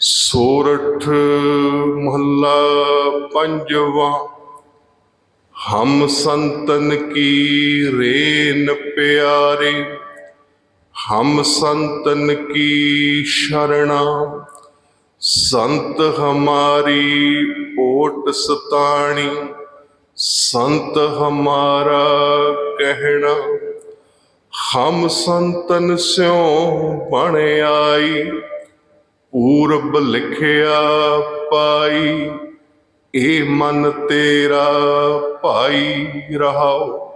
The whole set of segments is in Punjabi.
ਸੋਰਠ ਮਹੱਲਾ ਪੰਜਵਾ, ਹਮ ਸੰਤਨ ਕੀ ਰੇਨ ਪਿਆਰੇ, ਹਮ ਸੰਤਨ ਕੀ ਸ਼ਰਣਾ, ਸੰਤ ਹਮਾਰੀ ਓਟ ਸਤਾਣੀ, ਸੰਤ ਹਮਾਰਾ ਕਹਿਣਾ, ਹਮ ਸੰਤਨ ਸਿਉ ਬਣ ਆਈ ਪੂਰਬ ਲਿਖਿਆ ਪਾਈ, ਏ ਮਨ ਤੇਰਾ ਭਾਈ ਰਹਾਓ।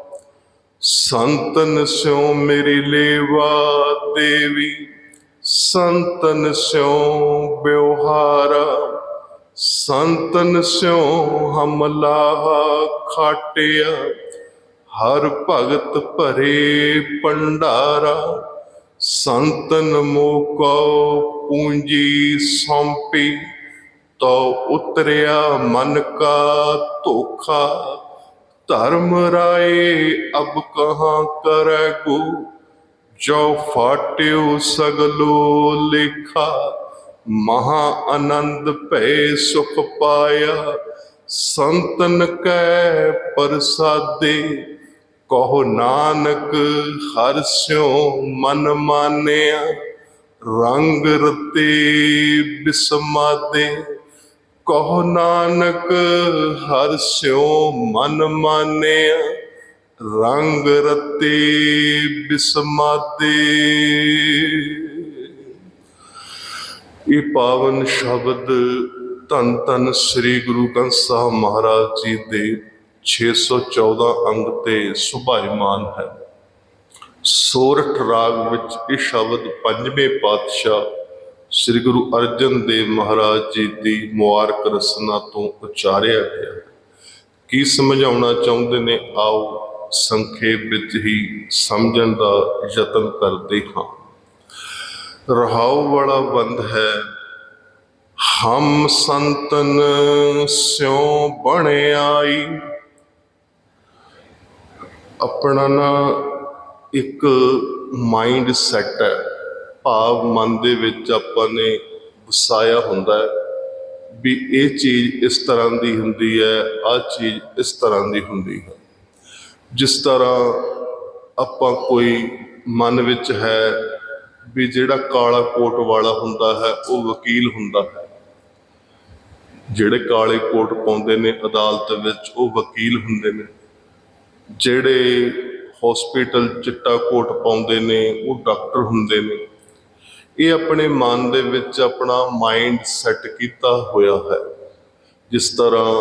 ਸੰਤਨ ਸਿਉ ਮੇਰੀ ਲੇਵਾ ਦੇਵੀ, ਸੰਤਨ ਸਿਉ ਬਿਵਹਾਰਾ ਸੰਤਨ ਸਿਉ ਹਮਲਾ ਖਾਟਿਆ, ਹਰ ਭਗਤ ਭਰੇ ਭੰਡਾਰਾ। ਸੰਤਨ ਮੋਕੋ ਪੂੰਜੀ ਸੌਂਪੀ ਤੋ ਉਤਰਿਆ ਮਨ ਕਾ ਧੋਖਾ। ਧਰਮ ਰਾਏ ਅਬ ਕਹਾ ਕਰੈ ਕੋ ਜੋ ਫਾਟਿਓ ਸਗਲੋ ਲੇਖਾ। ਮਹਾ ਆਨੰਦ ਭੈ ਸੁਖ ਪਾਇਆ, ਸੰਤਨ ਕੈ ਪ੍ਰਸਾਦੇ। ਕਹੋ ਨਾਨਕ ਹਰਿ ਸਿਉ ਮਨ ਮਾਨਿਆ ਰੰਗ ਰਤੇ ਬਿਸਮਾਦੇ, ਕਹੋ ਨਾਨਕ ਹਰਿ ਸਿਉ ਮਨ ਮਾਨਿਆ। ਰੰਗ ਰਤੇ ਬਿਸਮਾਦੇ। ਇਹ ਪਾਵਨ ਸ਼ਬਦ ਧੰਨ ਧੰਨ ਸ੍ਰੀ ਗੁਰੂ ਗ੍ਰੰਥ ਸਾਹਿਬ ਮਹਾਰਾਜ ਜੀ ਦੇ 614 ਅੰਗ ਤੇ ਸੁਭਾਇਮਾਨ ਹੈ। ਸੋਰਠ ਰਾਗ ਵਿੱਚ ਇਹ ਸ਼ਬਦ ਪੰਜਵੇਂ ਪਾਤਸ਼ਾਹ ਸ੍ਰੀ ਗੁਰੂ ਅਰਜਨ ਦੇਵ ਮਹਾਰਾਜ ਜੀ ਦੀ ਮੁਬਾਰਕ ਰਸਨਾ ਤੋਂ ਉਚਾਰਿਆ ਗਿਆ। ਕੀ ਸਮਝਾਉਣਾ ਚਾਹੁੰਦੇ ਨੇ? ਆਓ ਸੰਖੇਪ ਵਿੱਚ ਹੀ ਸਮਝਣ ਦਾ ਯਤਨ ਕਰਦੇ ਹਾਂ। ਰਹਾਉ ਵਾਲਾ ਬੰਦ ਹੈ, ਹਮ ਸੰਤਨ ਸਿਉ ਬਣ ਆਈ ਆਪਣਾ ਨਾ ਇੱਕ ਮਾਈਂਡ ਸੈਟ ਹੈ। ਭਾਵ ਮਨ ਦੇ ਵਿੱਚ ਆਪਾਂ ਨੇ ਵਸਾਇਆ ਹੁੰਦਾ ਹੈ ਵੀ ਇਹ ਚੀਜ਼ ਇਸ ਤਰ੍ਹਾਂ ਦੀ ਹੁੰਦੀ ਹੈ, ਆਹ ਚੀਜ਼ ਇਸ ਤਰ੍ਹਾਂ ਦੀ ਹੁੰਦੀ ਹੈ। ਜਿਸ ਤਰ੍ਹਾਂ ਆਪਾਂ ਕੋਈ ਮਨ ਵਿੱਚ ਹੈ ਵੀ ਜਿਹੜਾ ਕਾਲਾ ਕੋਟ ਵਾਲਾ ਹੁੰਦਾ ਹੈ, ਉਹ ਵਕੀਲ ਹੁੰਦਾ ਹੈ। ਜਿਹੜੇ ਕਾਲੇ ਕੋਟ ਪਾਉਂਦੇ ਨੇ ਅਦਾਲਤ ਵਿੱਚ, ਉਹ ਵਕੀਲ ਹੁੰਦੇ ਨੇ। ਜਿਹੜੇ ਹਸਪੀਟਲ ਚਿੱਟਾ ਕੋਟ ਪਾਉਂਦੇ ਨੇ, ਉਹ ਡਾਕਟਰ ਹੁੰਦੇ ਨੇ। ਇਹ ਆਪਣੇ ਮਨ ਦੇ ਵਿੱਚ ਆਪਣਾ ਮਾਈਂਡ ਸੈੱਟ ਕੀਤਾ ਹੋਇਆ ਹੈ। ਜਿਸ ਤਰ੍ਹਾਂ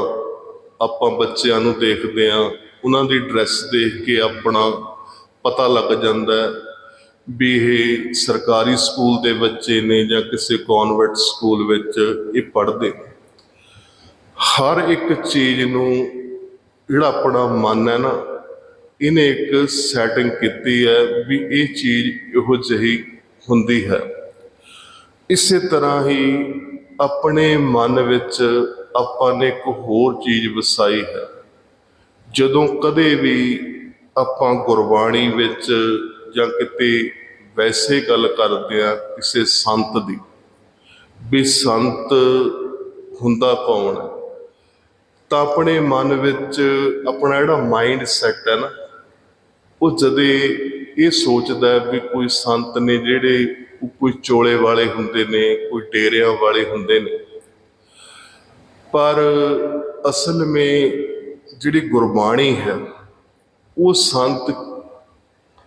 ਆਪਾਂ ਬੱਚਿਆਂ ਨੂੰ ਦੇਖਦੇ ਆ ਉਹਨਾਂ ਦੀ ਡਰੈਸ ਦੇਖ ਕੇ ਆਪਣਾ ਪਤਾ ਲੱਗ ਜਾਂਦਾ ਹੈ ਵੀ ਇਹ ਸਰਕਾਰੀ ਸਕੂਲ ਦੇ ਬੱਚੇ ਨੇ ਜਾਂ ਕਿਸੇ ਕਨਵੈਂਟ ਸਕੂਲ ਵਿੱਚ ਇਹ ਪੜ੍ਹਦੇ ਨੇ। ਹਰ ਇੱਕ ਚੀਜ਼ ਨੂੰ ਜਿਹੜਾ ਆਪਣਾ ਮਨ ਹੈ ਨਾ ਇਹਨੇ ਇੱਕ ਸੈਟਿੰਗ ਕੀਤੀ ਹੈ ਵੀ ਇਹ ਚੀਜ਼ ਇਹੋ ਜਿਹੀ ਹੁੰਦੀ ਹੈ। ਇਸੇ ਤਰ੍ਹਾਂ ਹੀ ਆਪਣੇ ਮਨ ਵਿੱਚ ਆਪਾਂ ਨੇ ਇੱਕ ਹੋਰ ਚੀਜ਼ ਵਸਾਈ ਹੈ। ਜਦੋਂ ਕਦੇ ਵੀ ਆਪਾਂ ਗੁਰਬਾਣੀ ਵਿੱਚ ਜਾਂ ਕਿਤੇ ਵੈਸੇ ਗੱਲ ਕਰਦੇ ਆ ਕਿਸੇ ਸੰਤ ਦੀ, ਵੀ ਸੰਤ ਹੁੰਦਾ ਕੌਣ ਤਾਂ ਆਪਣੇ ਮਨ ਵਿੱਚ ਆਪਣਾ ਜਿਹੜਾ ਮਾਈਂਡ ਸੈਟ ਹੈ ਨਾ ਉਹ ਜਦੇ ਇਹ ਸੋਚਦਾ ਵੀ ਕੋਈ ਸੰਤ ਨੇ ਜਿਹੜੇ ਕੋਈ ਚੋਲੇ ਵਾਲੇ ਹੁੰਦੇ ਨੇ, ਕੋਈ ਡੇਰਿਆਂ ਵਾਲੇ ਹੁੰਦੇ ਨੇ, ਪਰ ਅਸਲ ਵਿੱਚ ਜਿਹੜੀ ਗੁਰਬਾਣੀ ਹੈ, ਉਹ ਸੰਤ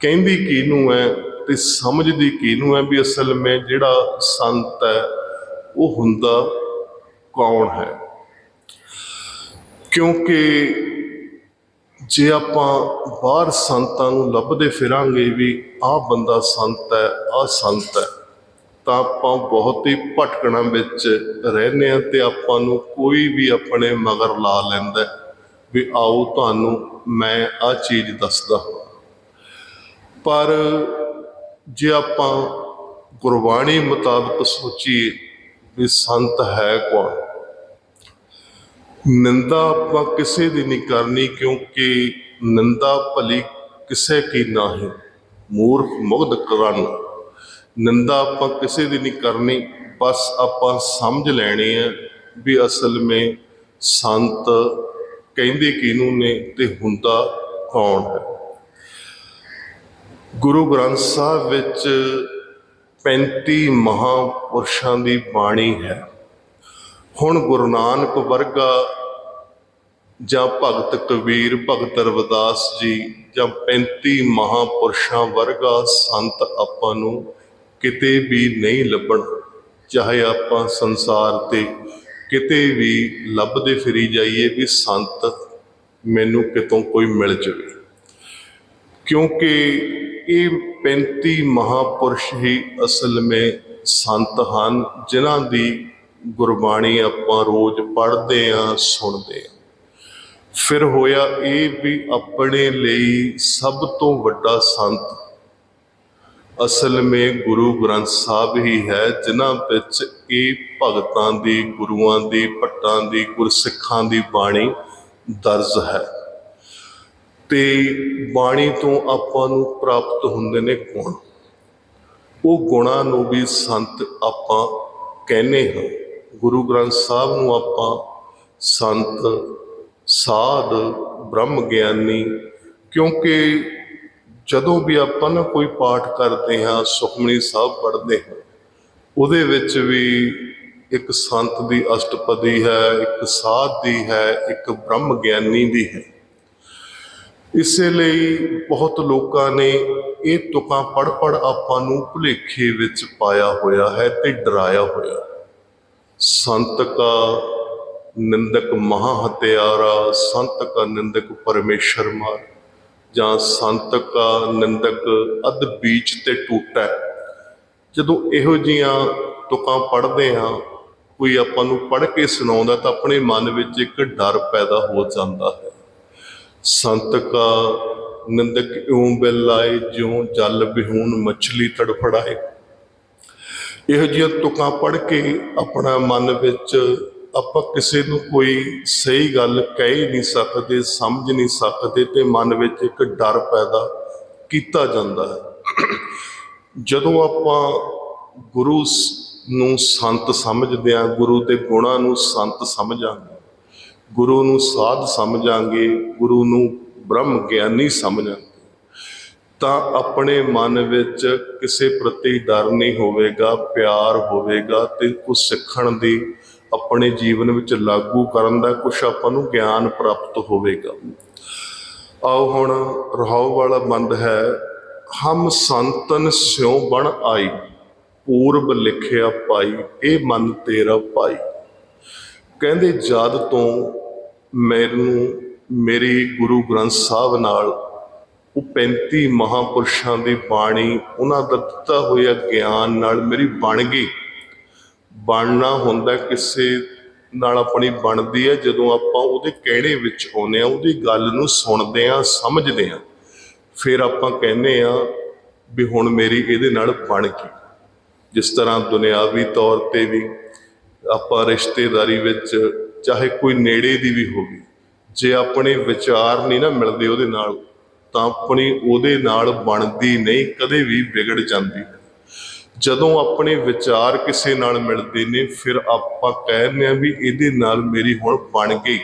ਕਹਿੰਦੀ ਕਿਹਨੂੰ ਹੈ ਤੇ ਸਮਝਦੀ ਕਿਹਨੂੰ ਹੈ ਵੀ ਅਸਲ ਵਿੱਚ ਜਿਹੜਾ ਸੰਤ ਹੈ, ਉਹ ਹੁੰਦਾ ਕੌਣ ਹੈ? ਕਿਉਂਕਿ ਜੇ ਆਪਾਂ ਬਾਹਰ ਸੰਤਾਂ ਨੂੰ ਲੱਭਦੇ ਫਿਰਾਂਗੇ ਵੀ ਆਹ ਬੰਦਾ ਸੰਤ ਹੈ, ਆਹ ਸੰਤ ਹੈ, ਤਾਂ ਆਪਾਂ ਬਹੁਤ ਹੀ ਭਟਕਣਾ ਵਿੱਚ ਰਹਿੰਦੇ ਆ ਤੇ ਆਪਾਂ ਨੂੰ ਕੋਈ ਵੀ ਆਪਣੇ ਮਗਰ ਲਾ ਲੈਂਦਾ ਵੀ ਆਓ ਤੁਹਾਨੂੰ ਮੈਂ ਆਹ ਚੀਜ਼ ਦੱਸਦਾ ਹਾਂ। ਪਰ ਜੇ ਆਪਾਂ ਗੁਰਬਾਣੀ ਮੁਤਾਬਕ ਸੋਚੀਏ ਵੀ ਸੰਤ ਹੈ ਕੌਣ? ਨਿੰਦਾ ਆਪਾਂ ਕਿਸੇ ਦੀ ਨਹੀਂ ਕਰਨੀ ਕਿਉਂਕਿ ਨਿੰਦਾ ਭਲੀ ਕਿਸੇ ਕੀ ਨਾਹੀਂ, ਮੂਰਖ ਮੁਗਧ ਕਰਨ। ਨਿੰਦਾ ਆਪਾਂ ਕਿਸੇ ਦੀ ਨਹੀਂ ਕਰਨੀ, ਬਸ ਆਪਾਂ ਸਮਝ ਲੈਣੀ ਹੈ ਵੀ ਅਸਲ ਵਿੱਚ ਸੰਤ ਕਹਿੰਦੇ ਕਿਹਨੂੰ ਨੇ ਤੇ ਹੁੰਦਾ ਕੌਣ ਹੈ। ਗੁਰੂ ਗ੍ਰੰਥ ਸਾਹਿਬ ਵਿੱਚ 35 ਮਹਾਪੁਰਸ਼ਾਂ ਦੀ ਬਾਣੀ ਹੈ। ਹੁਣ ਗੁਰੂ ਨਾਨਕ ਵਰਗਾ ਜਾਂ ਭਗਤ ਕਬੀਰ, ਭਗਤ ਰਵਿਦਾਸ ਜੀ ਜਾਂ 35 ਮਹਾਪੁਰਸ਼ਾਂ ਵਰਗਾ ਸੰਤ ਆਪਾਂ ਨੂੰ ਕਿਤੇ ਵੀ ਨਹੀਂ ਲੱਭਣ। ਚਾਹੇ ਆਪਾਂ ਸੰਸਾਰ ਤੇ ਕਿਤੇ ਵੀ ਲੱਭਦੇ ਫਿਰੀ ਜਾਈਏ ਵੀ ਸੰਤ ਮੈਨੂੰ ਕਿਤੋਂ ਕੋਈ ਮਿਲ ਜਾਵੇ। ਕਿਉਂਕਿ ਇਹ 35 ਮਹਾਪੁਰਸ਼ ਹੀ ਅਸਲ ਵਿੱਚ ਸੰਤ ਹਨ, ਜਿਨ੍ਹਾਂ ਦੀ ਗੁਰਬਾਣੀ ਆਪਾਂ ਰੋਜ਼ ਪੜ੍ਹਦੇ ਆਂ, ਸੁਣਦੇ ਆਂ। ਫਿਰ ਹੋਇਆ ਇਹ ਵੀ ਆਪਣੇ ਲਈ ਸਭ ਤੋਂ ਵੱਡਾ ਸੰਤ। ਅਸਲ ਵਿੱਚ ਗੁਰੂ ਗ੍ਰੰਥ ਸਾਹਿਬ ਹੀ ਹੈ, ਜਿਨ੍ਹਾਂ ਵਿੱਚ ਇਹ ਭਗਤਾਂ ਦੀ, ਗੁਰੂਆਂ ਦੀ, ਭੱਟਾਂ ਦੀ, ਗੁਰਸਿੱਖਾਂ ਦੀ ਬਾਣੀ ਦਰਜ ਹੈ। ਤੇ ਬਾਣੀ ਤੋਂ ਆਪਾਂ ਨੂੰ ਪ੍ਰਾਪਤ ਹੁੰਦੇ ਨੇ ਗੁਣ। ਉਹ ਗੁਣਾਂ ਨੂੰ ਵੀ ਸੰਤ ਆਪਾਂ ਕਹਿੰਦੇ ਹਾਂ। ਗੁਰੂ ਗ੍ਰੰਥ ਸਾਹਿਬ ਨੂੰ ਆਪਾਂ ਸੰਤ, ਸਾਧ, ਬ੍ਰਹਮ ਗਿਆਨੀ, ਕਿਉਂਕਿ ਜਦੋਂ ਵੀ ਆਪਾਂ ਨਾ ਕੋਈ ਪਾਠ ਕਰਦੇ ਹਾਂ, ਸੁਖਮਨੀ ਸਾਹਿਬ ਪੜ੍ਹਦੇ ਹਾਂ, ਉਹਦੇ ਵਿੱਚ ਵੀ ਇੱਕ ਸੰਤ ਦੀ ਅਸ਼ਟਪਦੀ ਹੈ, ਇੱਕ ਸਾਧ ਦੀ ਹੈ, ਇੱਕ ਬ੍ਰਹਮ ਗਿਆਨੀ ਦੀ ਹੈ। ਇਸੇ ਲਈ ਬਹੁਤ ਲੋਕਾਂ ਨੇ ਇਹ ਤੁਕਾਂ ਪੜ ਪੜ ਆਪਾਂ ਨੂੰ ਭੁਲੇਖੇ ਵਿੱਚ ਪਾਇਆ ਹੋਇਆ ਹੈ ਤੇ ਡਰਾਇਆ ਹੋਇਆ ਸੰਤ ਕਾ ਨਿੰਦਕ ਮਹਾ ਹਤਿਆਰਾ, ਸੰਤ ਕਾ ਨਿੰਦਕ ਪਰਮੇਸ਼ਰ ਮਾਰ। ਜਾਂ ਸੰਤ ਕਾ ਨਿੰਦਕ ਅਧ ਬੀਚ ਤੇ ਟੂਟੈ। ਜਦੋਂ ਇਹੋ ਜੀਆਂ ਤੁਕਾਂ ਪੜ੍ਹਦੇ ਹਾਂ, ਕੋਈ ਆਪਾਂ ਨੂੰ ਪੜ੍ਹ ਕੇ ਸੁਣਾਉਂਦਾ ਤਾਂ ਆਪਣੇ ਮਨ ਵਿੱਚ ਇੱਕ ਡਰ ਪੈਦਾ ਹੋ ਜਾਂਦਾ ਹੈ। ਸੰਤ ਕਾ ਨਿੰਦਕ ਇਉਂ ਬਿਲਾਏ ਜਿਉਂ ਜਲ ਬਿਹੂਨ ਮਛਲੀ ਤੜਫੜਾਏ। ਇਹੋ ਜਿਹੀਆਂ ਤੁਕਾਂ ਪੜ੍ਹ ਕੇ ਆਪਣਾ ਮਨ ਵਿੱਚ ਆਪਾਂ ਕਿਸੇ ਨੂੰ ਕੋਈ ਸਹੀ ਗੱਲ ਕਹਿ ਹੀ ਨਹੀਂ ਸਕਦੇ, ਸਮਝ ਨਹੀਂ ਸਕਦੇ ਤੇ ਮਨ ਵਿੱਚ ਇੱਕ ਡਰ ਪੈਦਾ ਕੀਤਾ ਜਾਂਦਾ ਹੈ। ਜਦੋਂ ਆਪਾਂ ਗੁਰੂ ਨੂੰ ਸੰਤ ਸਮਝਦੇ ਹਾਂ, ਗੁਰੂ ਦੇ ਗੁਣਾਂ ਨੂੰ ਸੰਤ ਸਮਝਾਂਗੇ, ਗੁਰੂ ਨੂੰ ਸਾਧ ਸਮਝਾਂਗੇ, ਗੁਰੂ ਨੂੰ ਬ੍ਰਹਮ ਗਿਆਨੀ ਸਮਝਾਂਗੇ ਤਾਂ ਆਪਣੇ ਮਨ ਵਿੱਚ ਕਿਸੇ ਪ੍ਰਤੀ ਡਰ ਨਹੀਂ ਹੋਵੇਗਾ, ਪਿਆਰ ਹੋਵੇਗਾ ਤੇ ਕੁਝ ਸਿੱਖਣ ਦੀ ਆਪਣੇ ਜੀਵਨ ਵਿੱਚ ਲਾਗੂ ਕਰਨ ਦਾ ਕੁਝ ਆਪਾਂ ਨੂੰ ਗਿਆਨ ਪ੍ਰਾਪਤ ਹੋਵੇਗਾ। ਆਓ ਹੁਣ ਰਹਾਉ ਵਾਲਾ ਬੰਦ ਹੈ, ਹਮ ਸੰਤਨ ਸਿਉ ਬਣ ਆਈ, ਪੂਰਬ ਲਿਖਿਆ ਪਾਈ ਇਹ ਮਨ ਤੇਰਾ ਪਾਈ ਕਹਿੰਦੇ ਜਦ ਤੋਂ ਮੈਨੂੰ ਮੇਰੀ ਗੁਰੂ ਗ੍ਰੰਥ ਸਾਹਿਬ ਨਾਲ ਉਹ 35 ਮਹਾਪੁਰਸ਼ਾਂ ਦੀ ਬਾਣੀ, ਉਹਨਾਂ ਦਾ ਦਿੱਤਾ ਹੋਇਆ ਗਿਆਨ ਨਾਲ ਮੇਰੀ ਬਣ ਗਈ। ਬਣਨਾ ਹੁੰਦਾ ਕਿਸੇ ਨਾਲ ਆਪਣੀ ਬਣਦੀ ਹੈ, ਜਦੋਂ ਆਪਾਂ ਉਹਦੇ ਕਹਿਣੇ ਵਿੱਚ ਆਉਂਦੇ ਆ ਉਹਦੀ ਗੱਲ ਨੂੰ ਸੁਣਦੇ ਆ ਸਮਝਦੇ ਆ ਫਿਰ ਆਪਾਂ ਕਹਿੰਦੇ ਆ ਵੀ ਹੁਣ ਮੇਰੀ ਇਹਦੇ ਨਾਲ ਬਣ ਗਈ। ਜਿਸ ਤਰ੍ਹਾਂ ਦੁਨਿਆਵੀ ਤੌਰ ਤੇ ਵੀ ਆਪਾਂ ਰਿਸ਼ਤੇਦਾਰੀ ਵਿੱਚ, ਚਾਹੇ ਕੋਈ ਨੇੜੇ ਦੀ ਵੀ ਹੋਵੇ, ਜੇ ਆਪਣੇ ਵਿਚਾਰ ਨਹੀਂ ਨਾ ਮਿਲਦੇ ਉਹਦੇ ਨਾਲ ਤਾਂ ਆਪਣੀ ਉਹਦੇ ਨਾਲ ਬਣਦੀ ਨਹੀਂ, ਕਦੇ ਵੀ ਵਿਗੜ ਜਾਂਦੀ। ਜਦੋਂ ਆਪਣੇ ਵਿਚਾਰ ਕਿਸੇ ਨਾਲ ਮਿਲਦੇ ਨੇ, ਫਿਰ ਆਪਾਂ ਕਹਿੰਦੇ ਆ ਵੀ ਇਹਦੇ ਨਾਲ ਮੇਰੀ ਹੁਣ ਬਣ ਗਈ।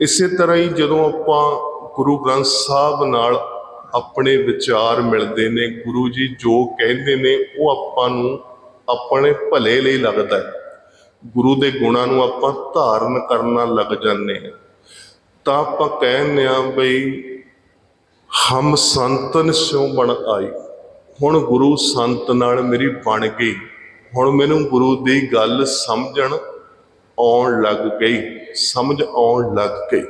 ਇਸੇ ਤਰ੍ਹਾਂ ਹੀ ਜਦੋਂ ਆਪਾਂ ਗੁਰੂ ਗ੍ਰੰਥ ਸਾਹਿਬ ਨਾਲ ਆਪਣੇ ਵਿਚਾਰ ਮਿਲਦੇ ਨੇ, ਗੁਰੂ ਜੀ ਜੋ ਕਹਿੰਦੇ ਨੇ, ਉਹ ਆਪਾਂ ਨੂੰ ਆਪਣੇ ਭਲੇ ਲਈ ਲੱਗਦਾ ਹੈ। ਗੁਰੂ ਦੇ ਗੁਣਾਂ ਨੂੰ ਆਪਾਂ ਧਾਰਨ ਕਰਨਾ ਲੱਗ ਜਾਂਦੇ ਹਾਂ। ਤਾਂ ਆਪਾਂ ਕਹਿੰਦੇ ਆ ਬਈ ਹਮ ਸੰਤਨ ਸਿਉ ਬਣ ਆਈ। ਹੁਣ ਗੁਰੂ ਸੰਤ ਨਾਲ ਮੇਰੀ ਬਣ ਗਈ। ਹੁਣ ਮੈਨੂੰ ਗੁਰੂ ਦੀ ਗੱਲ ਸਮਝਣ ਆਉਣ ਲੱਗ ਗਈ। ਸਮਝ ਆਉਣ ਲੱਗ ਗਈ।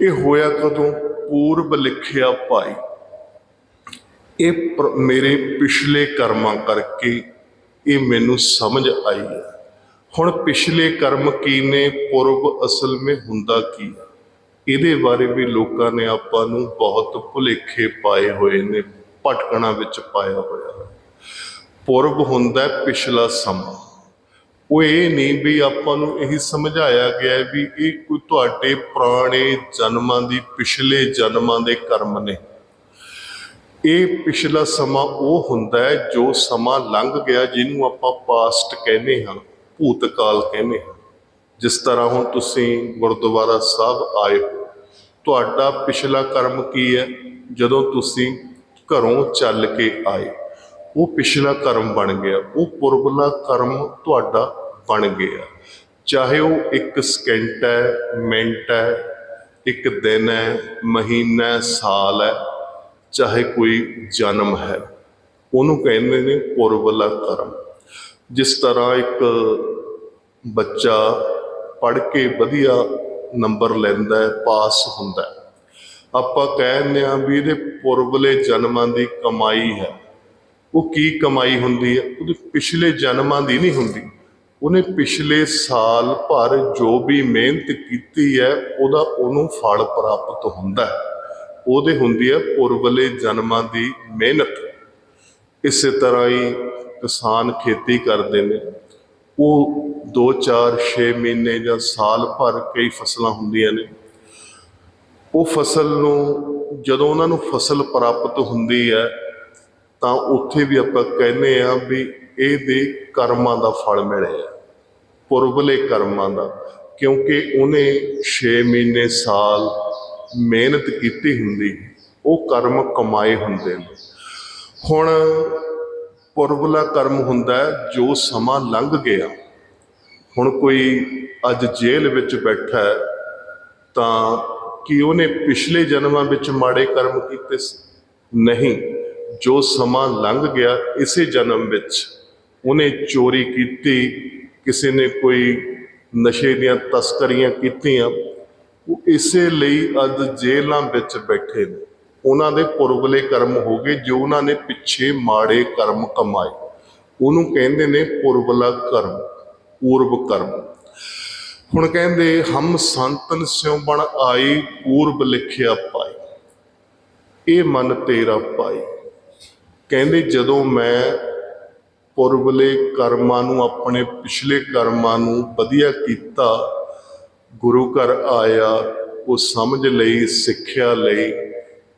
ਇਹ ਹੋਇਆ ਕਦੋਂ? ਪੂਰਬ ਲਿਖਿਆ ਭਾਈ। ਇਹ ਪ੍ਰ- ਮੇਰੇ ਪਿਛਲੇ ਕਰਮਾਂ ਕਰਕੇ ਇਹ ਮੈਨੂੰ ਸਮਝ ਆਈ ਹੈ। ਹੁਣ ਪਿਛਲੇ ਕਰਮ ਕੀ ਨੇ? ਪੁਰਬ ਅਸਲ ਵਿੱਚ ਹੁੰਦਾ ਕੀ ਹੈ? ਇਹਦੇ ਬਾਰੇ ਵੀ ਲੋਕਾਂ ਨੇ ਆਪਾਂ ਨੂੰ ਬਹੁਤ ਭੁਲੇਖੇ ਪਾਏ ਹੋਏ ਨੇ, ਭਟਕਣਾ ਵਿੱਚ ਪਾਇਆ ਹੋਇਆ ਹੈ। ਪੁਰਬ ਹੁੰਦਾ ਪਿਛਲਾ ਸਮਾਂ। ਉਹ ਇਹ ਨਹੀਂ ਵੀ ਆਪਾਂ ਨੂੰ ਇਹੀ ਸਮਝਾਇਆ ਗਿਆ ਵੀ ਇਹ ਕੋਈ ਤੁਹਾਡੇ ਪੁਰਾਣੇ ਜਨਮਾਂ ਦੀ, ਪਿਛਲੇ ਜਨਮਾਂ ਦੇ ਕਰਮ ਨੇ। ਇਹ ਪਿਛਲਾ ਸਮਾਂ ਉਹ ਹੁੰਦਾ ਹੈ ਜੋ ਸਮਾਂ ਲੰਘ ਗਿਆ ਜਿਹਨੂੰ ਆਪਾਂ ਪਾਸਟ ਕਹਿੰਦੇ ਹਾਂ, ਭੂਤਕਾਲ ਕਹਿੰਦੇ ਹਾਂ। ਜਿਸ ਤਰ੍ਹਾਂ ਹੁਣ ਤੁਸੀਂ ਗੁਰਦੁਆਰਾ ਸਾਹਿਬ ਆਏ ਹੋ, ਤੁਹਾਡਾ ਪਿਛਲਾ ਕਰਮ ਕੀ ਹੈ? ਜਦੋਂ ਤੁਸੀਂ ਘਰੋਂ ਚੱਲ ਕੇ ਆਏ, ਉਹ ਪਿਛਲਾ ਕਰਮ ਬਣ ਗਿਆ, ਉਹ ਪੁਰਬਲਾ ਕਰਮ ਤੁਹਾਡਾ ਬਣ ਗਿਆ। ਚਾਹੇ ਉਹ ਇੱਕ ਸਕਿੰਟ ਹੈ ਮਿੰਟ ਹੈ, ਇੱਕ ਦਿਨ ਹੈ, ਮਹੀਨਾ ਸਾਲ ਹੈ, ਚਾਹੇ ਕੋਈ ਜਨਮ ਹੈ, ਉਹਨੂੰ ਕਹਿੰਦੇ ਨੇ ਪੁਰਬਲਾ ਕਰਮ। ਜਿਸ ਤਰ੍ਹਾਂ ਇੱਕ ਬੱਚਾ ਪੜ੍ਹ ਕੇ ਵਧੀਆ ਨੰਬਰ ਲੈਂਦਾ ਹੈ, ਪਾਸ ਹੁੰਦਾ ਹੈ। ਆਪਾਂ ਕਹਿੰਦੇ ਆ ਵੀ ਇਹਦੇ ਪੁਰਬਲੇ ਜਨਮਾਂ ਦੀ ਕਮਾਈ ਹੈ। ਉਹ ਕੀ ਕਮਾਈ ਹੁੰਦੀ ਹੈ? ਉਹਦੇ ਪਿਛਲੇ ਜਨਮਾਂ ਦੀ ਨਹੀਂ ਹੁੰਦੀ। ਉਹਨੇ ਪਿਛਲੇ ਸਾਲ ਭਰ ਜੋ ਵੀ ਮਿਹਨਤ ਕੀਤੀ ਹੈ, ਉਹਦਾ ਉਹਨੂੰ ਫਲ ਪ੍ਰਾਪਤ ਹੁੰਦਾ ਹੈ। ਉਹਦੇ ਹੁੰਦੀ ਹੈ ਪੁਰਬਲੇ ਜਨਮਾਂ ਦੀ ਮਿਹਨਤ। ਇਸੇ ਤਰ੍ਹਾਂ ਹੀ ਕਿਸਾਨ ਖੇਤੀ ਕਰਦੇ ਨੇ। ਉਹ 2 4 6 ਮਹੀਨੇ ਜਾਂ ਸਾਲ ਭਰ ਕਈ ਫਸਲਾਂ ਹੁੰਦੀਆਂ ਨੇ। ਉਹ ਫਸਲ ਨੂੰ ਜਦੋਂ ਉਹਨਾਂ ਨੂੰ ਫਸਲ ਪ੍ਰਾਪਤ ਹੁੰਦੀ ਹੈ, ਤਾਂ ਉੱਥੇ ਵੀ ਆਪਾਂ ਕਹਿੰਦੇ ਆ ਵੀ ਇਹਦੇ ਕਰਮਾਂ ਦਾ ਫਲ ਮਿਲਿਆ ਪੁਰਬਲੇ ਕਰਮਾਂ ਦਾ। ਕਿਉਂਕਿ ਉਹਨੇ 6 ਮਹੀਨੇ, ਸਾਲ ਮਿਹਨਤ ਕੀਤੀ ਹੁੰਦੀ, ਉਹ ਕਰਮ ਕਮਾਏ ਹੁੰਦੇ ਨੇ। ਹੁਣ ਪੁਰਬਲਾ ਕਰਮ ਹੁੰਦਾ ਜੋ ਸਮਾਂ ਲੰਘ ਗਿਆ। ਹੁਣ ਕੋਈ ਅੱਜ ਜੇਲ੍ਹ ਵਿੱਚ ਬੈਠਾ ਹੈ, ਤਾਂ ਕੀ ਉਹਨੇ ਪਿਛਲੇ ਜਨਮਾਂ ਵਿੱਚ ਮਾੜੇ ਕਰਮ ਕੀਤੇ ਸੀ? ਨਹੀਂ। ਜੋ ਸਮਾਂ ਲੰਘ ਗਿਆ ਇਸੇ ਜਨਮ ਵਿੱਚ ਉਹਨੇ ਚੋਰੀ ਕੀਤੀ, ਕਿਸੇ ਨੇ ਕੋਈ ਨਸ਼ੇ ਦੀਆਂ ਤਸਕਰੀਆਂ ਕੀਤੀਆਂ। ਉਹ ਇਸੇ ਲਈ ਅੱਜ ਜੇਲ੍ਹਾਂ ਵਿੱਚ ਬੈਠੇ ਨੇ। ਉਹਨਾਂ ਦੇ ਪੁਰਬਲੇ ਕਰਮ ਹੋ ਗਏ, ਜੋ ਉਹਨਾਂ ਨੇ ਪਿੱਛੇ ਮਾੜੇ ਕਰਮ ਕਮਾਏ, ਉਹਨੂੰ ਕਹਿੰਦੇ ਨੇ ਪੁਰਬਲਾ ਕਰਮ ਪੂਰਬ ਕਰਮ। ਹੁਣ ਕਹਿੰਦੇ, ਹਮ ਸੰਤਨ ਸਿਉ ਬਣ ਆਈ ਪੂਰਬ ਲਿਖਿਆ ਪਾਈ ਇਹ ਮਨ ਤੇਰਾ ਪਾਈ ਕਹਿੰਦੇ, ਜਦੋਂ ਮੈਂ ਪੁਰਬਲੇ ਕਰਮਾਂ ਨੂੰ, ਆਪਣੇ ਪਿਛਲੇ ਕਰਮਾਂ ਨੂੰ ਵਧੀਆ ਕੀਤਾ, ਗੁਰੂ ਘਰ ਆਇਆ, ਉਹ ਸਮਝ ਲਈ, ਸਿੱਖਿਆ ਲਈ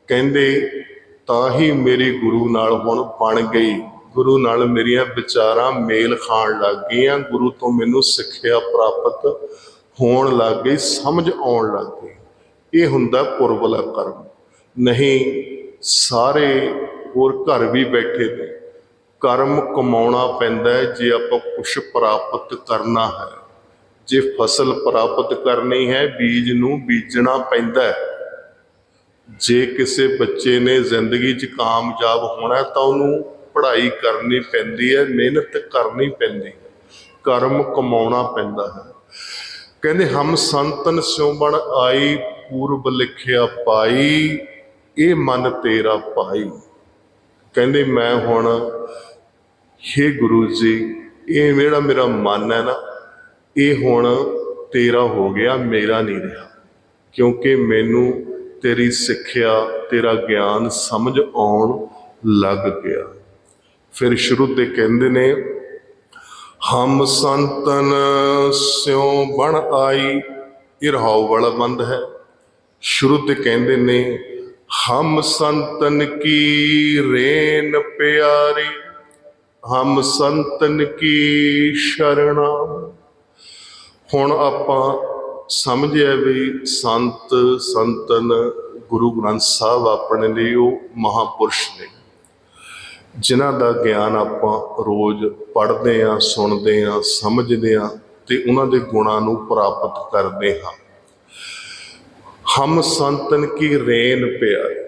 ਕਹਿੰਦੇ ਤਾਂ ਹੀ ਮੇਰੇ ਗੁਰੂ ਨਾਲ ਹੁਣ ਬਣ ਗਈ। ਗੁਰੂ ਨਾਲ ਮੇਰੀਆਂ ਵਿਚਾਰਾਂ ਮੇਲ ਖਾਣ ਲੱਗ ਗਈਆਂ। ਗੁਰੂ ਤੋਂ ਮੈਨੂੰ ਸਿੱਖਿਆ ਪ੍ਰਾਪਤ ਹੋਣ ਲੱਗ ਗਈ, ਸਮਝ ਆਉਣ ਲੱਗ ਗਈ। ਇਹ ਹੁੰਦਾ ਪੁਰਬਲਾ ਕਰਮ। ਨਹੀਂ, ਸਾਰੇ ਹੋਰ ਘਰ ਵੀ ਬੈਠੇ ਨੇ। ਕਰਮ ਕਮਾਉਣਾ ਪੈਂਦਾ ਜੇ ਆਪਾਂ ਕੁਝ ਪ੍ਰਾਪਤ ਕਰਨਾ ਹੈ। ਜੇ ਫਸਲ ਪ੍ਰਾਪਤ ਕਰਨੀ ਹੈ, ਬੀਜ ਨੂੰ ਬੀਜਣਾ ਪੈਂਦਾ ਹੈ। ਜੇ ਕਿਸੇ ਬੱਚੇ ਨੇ ਜ਼ਿੰਦਗੀ 'ਚ ਕਾਮਯਾਬ ਹੋਣਾ ਤਾਂ ਉਹਨੂੰ ਪੜ੍ਹਾਈ ਕਰਨੀ ਪੈਂਦੀ ਹੈ, ਮਿਹਨਤ ਕਰਨੀ ਪੈਂਦੀ ਹੈ, ਕਰਮ ਕਮਾਉਣਾ ਪੈਂਦਾ ਹੈ। ਕਹਿੰਦੇ, ਹਮ ਸੰਤਨ ਸਿਉ ਬਣ ਆਈ, ਪੂਰਬ ਲਿਖਿਆ ਪਾਈ, ਇਹ ਮਨ ਤੇਰਾ ਪਾਈ। ਕਹਿੰਦੇ, ਮੈਂ ਹੁਣ, ਹੇ ਗੁਰੂ ਜੀ, ਇਹ ਜਿਹੜਾ ਮੇਰਾ ਮਨ ਹੈ ਨਾ, ਇਹ ਹੁਣ ਤੇਰਾ ਹੋ ਗਿਆ, ਮੇਰਾ ਨਹੀਂ ਰਿਹਾ। ਕਿਉਂਕਿ ਮੈਨੂੰ ਤੇਰੀ ਸਿੱਖਿਆ, ਤੇਰਾ ਗਿਆਨ ਸਮਝ ਆਉਣ ਲੱਗ ਗਿਆ। ਫਿਰ ਸ਼ੁਰੂ ਤੇ ਕਹਿੰਦੇ ਨੇ, ਹਮ ਸੰਤਨ ਸਿਉ ਬਣ ਆਈ, ਇਹ ਰਹਾਉ ਵਾਲਾ ਬੰਦ ਹੈ। ਸ਼ੁਰੂ ਤੇ ਕਹਿੰਦੇ ਨੇ, ਹਮ ਸੰਤਨ ਕੀ ਰੇਨ ਪਿਆਰੀ, ਹਮ ਸੰਤਨ ਕੀ ਸ਼ਰਣਾ। ਹੁਣ ਆਪਾਂ ਸਮਝਿਆ ਵੀ ਸੰਤ, ਸੰਤਨ ਗੁਰੂ ਗ੍ਰੰਥ ਸਾਹਿਬ ਆਪਣੇ ਲਈ ਉਹ ਮਹਾਪੁਰਸ਼ ਨੇ। ਜਿਨ੍ਹਾਂ ਦਾ ਗਿਆਨ ਆਪਾਂ ਰੋਜ਼ ਪੜ੍ਹਦੇ ਆਂ ਸੁਣਦੇ ਆਂ ਸਮਝਦੇ ਆਂ ਤੇ ਉਹਨਾਂ ਦੇ ਗੁਣਾਂ ਨੂੰ ਪ੍ਰਾਪਤ ਕਰਦੇ ਹਾਂ। ਹਮ ਸੰਤਨ ਕੀ ਰੇਨ ਪਿਆਰੇ।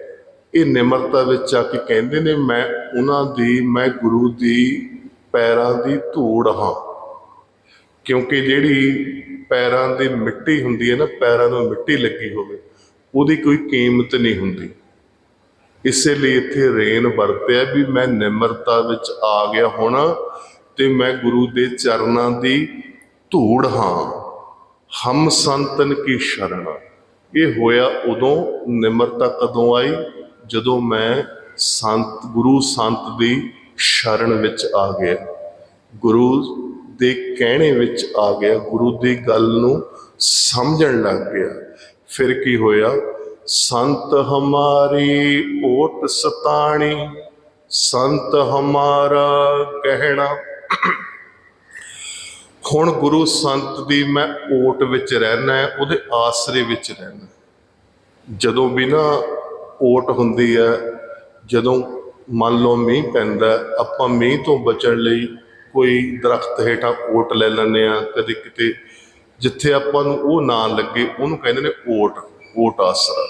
ਇਹ ਨਿਮਰਤਾ ਵਿੱਚ ਆ ਕੇ ਕਹਿੰਦੇ ਨੇ, ਮੈਂ ਉਹਨਾਂ ਦੀ, ਮੈਂ ਗੁਰੂ ਦੀ ਪੈਰਾਂ ਦੀ ਧੂੜ ਹਾਂ। ਕਿਉਂਕਿ ਜਿਹੜੀ ਪੈਰਾਂ ਦੀ ਮਿੱਟੀ ਹੁੰਦੀ ਹੈ ਨਾ, ਪੈਰਾਂ ਨੂੰ ਮਿੱਟੀ ਲੱਗੀ ਹੋਵੇ, ਉਹਦੀ ਕੋਈ ਕੀਮਤ ਨਹੀਂ ਹੁੰਦੀ। ਇਸੇ ਲਈ ਇੱਥੇ ਰੇਨ ਵਰਤਿਆ ਵੀ ਮੈਂ ਨਿਮਰਤਾ ਵਿੱਚ ਆ ਗਿਆ ਹੁਣ ਤੇ ਮੈਂ ਗੁਰੂ ਦੇ ਚਰਨਾਂ ਦੀ ਧੂੜ ਹਾਂ। ਹਮ ਸੰਤਨ ਕੀ ਸ਼ਰਨ। ਇਹ ਹੋਇਆ ਉਦੋਂ, ਨਿਮਰਤਾ ਕਦੋਂ ਆਈ? ਜਦੋਂ ਮੈਂ ਸੰਤ, ਗੁਰੂ ਸੰਤ ਦੀ ਸ਼ਰਨ ਵਿੱਚ ਆ ਗਿਆ। ਗੁਰੂ ਦੇ ਕਹਿਣੇ ਵਿੱਚ ਆ ਗਿਆ, ਗੁਰੂ ਦੀ ਗੱਲ ਨੂੰ ਸਮਝਣ ਲੱਗ ਗਿਆ ਫਿਰ ਕੀ ਹੋਇਆ? ਸੰਤ ਹਮਾਰੀ ਓਟ ਸਤਾਣੀ, ਸੰਤ ਹਮਾਰਾ ਕਹਿਣਾ। ਹੁਣ ਗੁਰੂ ਸੰਤ ਦੀ ਮੈਂ ਓਟ ਵਿੱਚ ਰਹਿਣਾ ਹੈ, ਉਹਦੇ ਆਸਰੇ ਵਿੱਚ ਰਹਿਣਾ ਜਦੋਂ ਵੀ ਨਾ ਓਟ ਹੁੰਦੀ ਹੈ, ਜਦੋਂ ਮੰਨ ਲਓ ਮੀਂਹ ਪੈਂਦਾ ਆਪਾਂ ਮੀਂਹ ਤੋਂ ਬਚਣ ਲਈ ਕੋਈ ਦਰਖਤ ਹੇਠਾਂ ਓਟ ਲੈ ਲੈਂਦੇ ਆ ਕਦੇ ਕਿਤੇ ਜਿੱਥੇ ਆਪਾਂ ਨੂੰ ਉਹ ਨਾ ਲੱਗੇ, ਉਹਨੂੰ ਕਹਿੰਦੇ ਨੇ ਓਟ ਓਟ ਆਸਰਾ।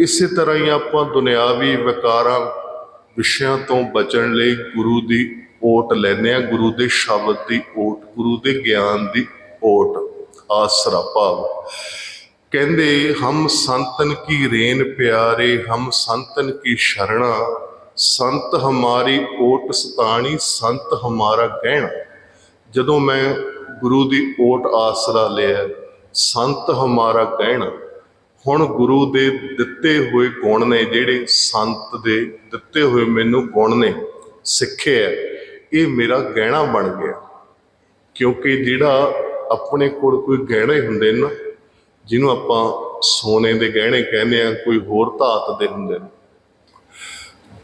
ਇਸੇ ਤਰ੍ਹਾਂ ਹੀ ਆਪਾਂ ਦੁਨਿਆਵੀ ਵਿਕਾਰਾਂ, ਵਿਸ਼ਿਆਂ ਤੋਂ ਬਚਣ ਲਈ ਗੁਰੂ ਦੀ ਓਟ ਲੈਂਦੇ ਆ ਗੁਰੂ ਦੇ ਸ਼ਬਦ ਦੀ ਓਟ, ਗੁਰੂ ਦੇ ਗਿਆਨ ਦੀ ਓਟ, ਆਸਰਾ ਭਾਵ। ਕਹਿੰਦੇ, ਹਮ ਸੰਤਨ ਕੀ ਰੇਨ ਪਿਆਰੇ, ਹਮ ਸੰਤਨ ਕੀ ਸ਼ਰਣਾ। ਸੰਤ ਹਮਾਰੀ ਓਟ ਸਤਾਣੀ, ਸੰਤ ਹਮਾਰਾ ਗਹਿਣਾ। ਜਦੋਂ ਮੈਂ ਗੁਰੂ ਦੀ ਓਟ ਆਸਰਾ ਲਿਆ, ਸੰਤ ਹਮਾਰਾ ਕਹਿਣਾ ਹੁਣ ਗੁਰੂ ਦੇ ਦਿੱਤੇ ਹੋਏ ਗੁਣ ਨੇ ਜਿਹੜੇ ਸੰਤ ਦੇ ਦਿੱਤੇ ਹੋਏ ਮੈਨੂੰ ਗੁਣ ਨੇ ਸਿੱਖਿਆ ਇਹ ਮੇਰਾ ਗਹਿਣਾ ਬਣ ਗਿਆ। ਕਿਉਂਕਿ ਜਿਹੜਾ ਆਪਣੇ ਕੋਲ ਕੋਈ ਗਹਿਣੇ ਹੁੰਦੇ ਨੇ ਨਾ, ਜਿਹਨੂੰ ਆਪਾਂ ਸੋਨੇ ਦੇ ਗਹਿਣੇ ਕਹਿੰਦੇ ਆ, ਕੋਈ ਹੋਰ ਧਾਤ ਦੇ ਹੁੰਦੇ ਨੇ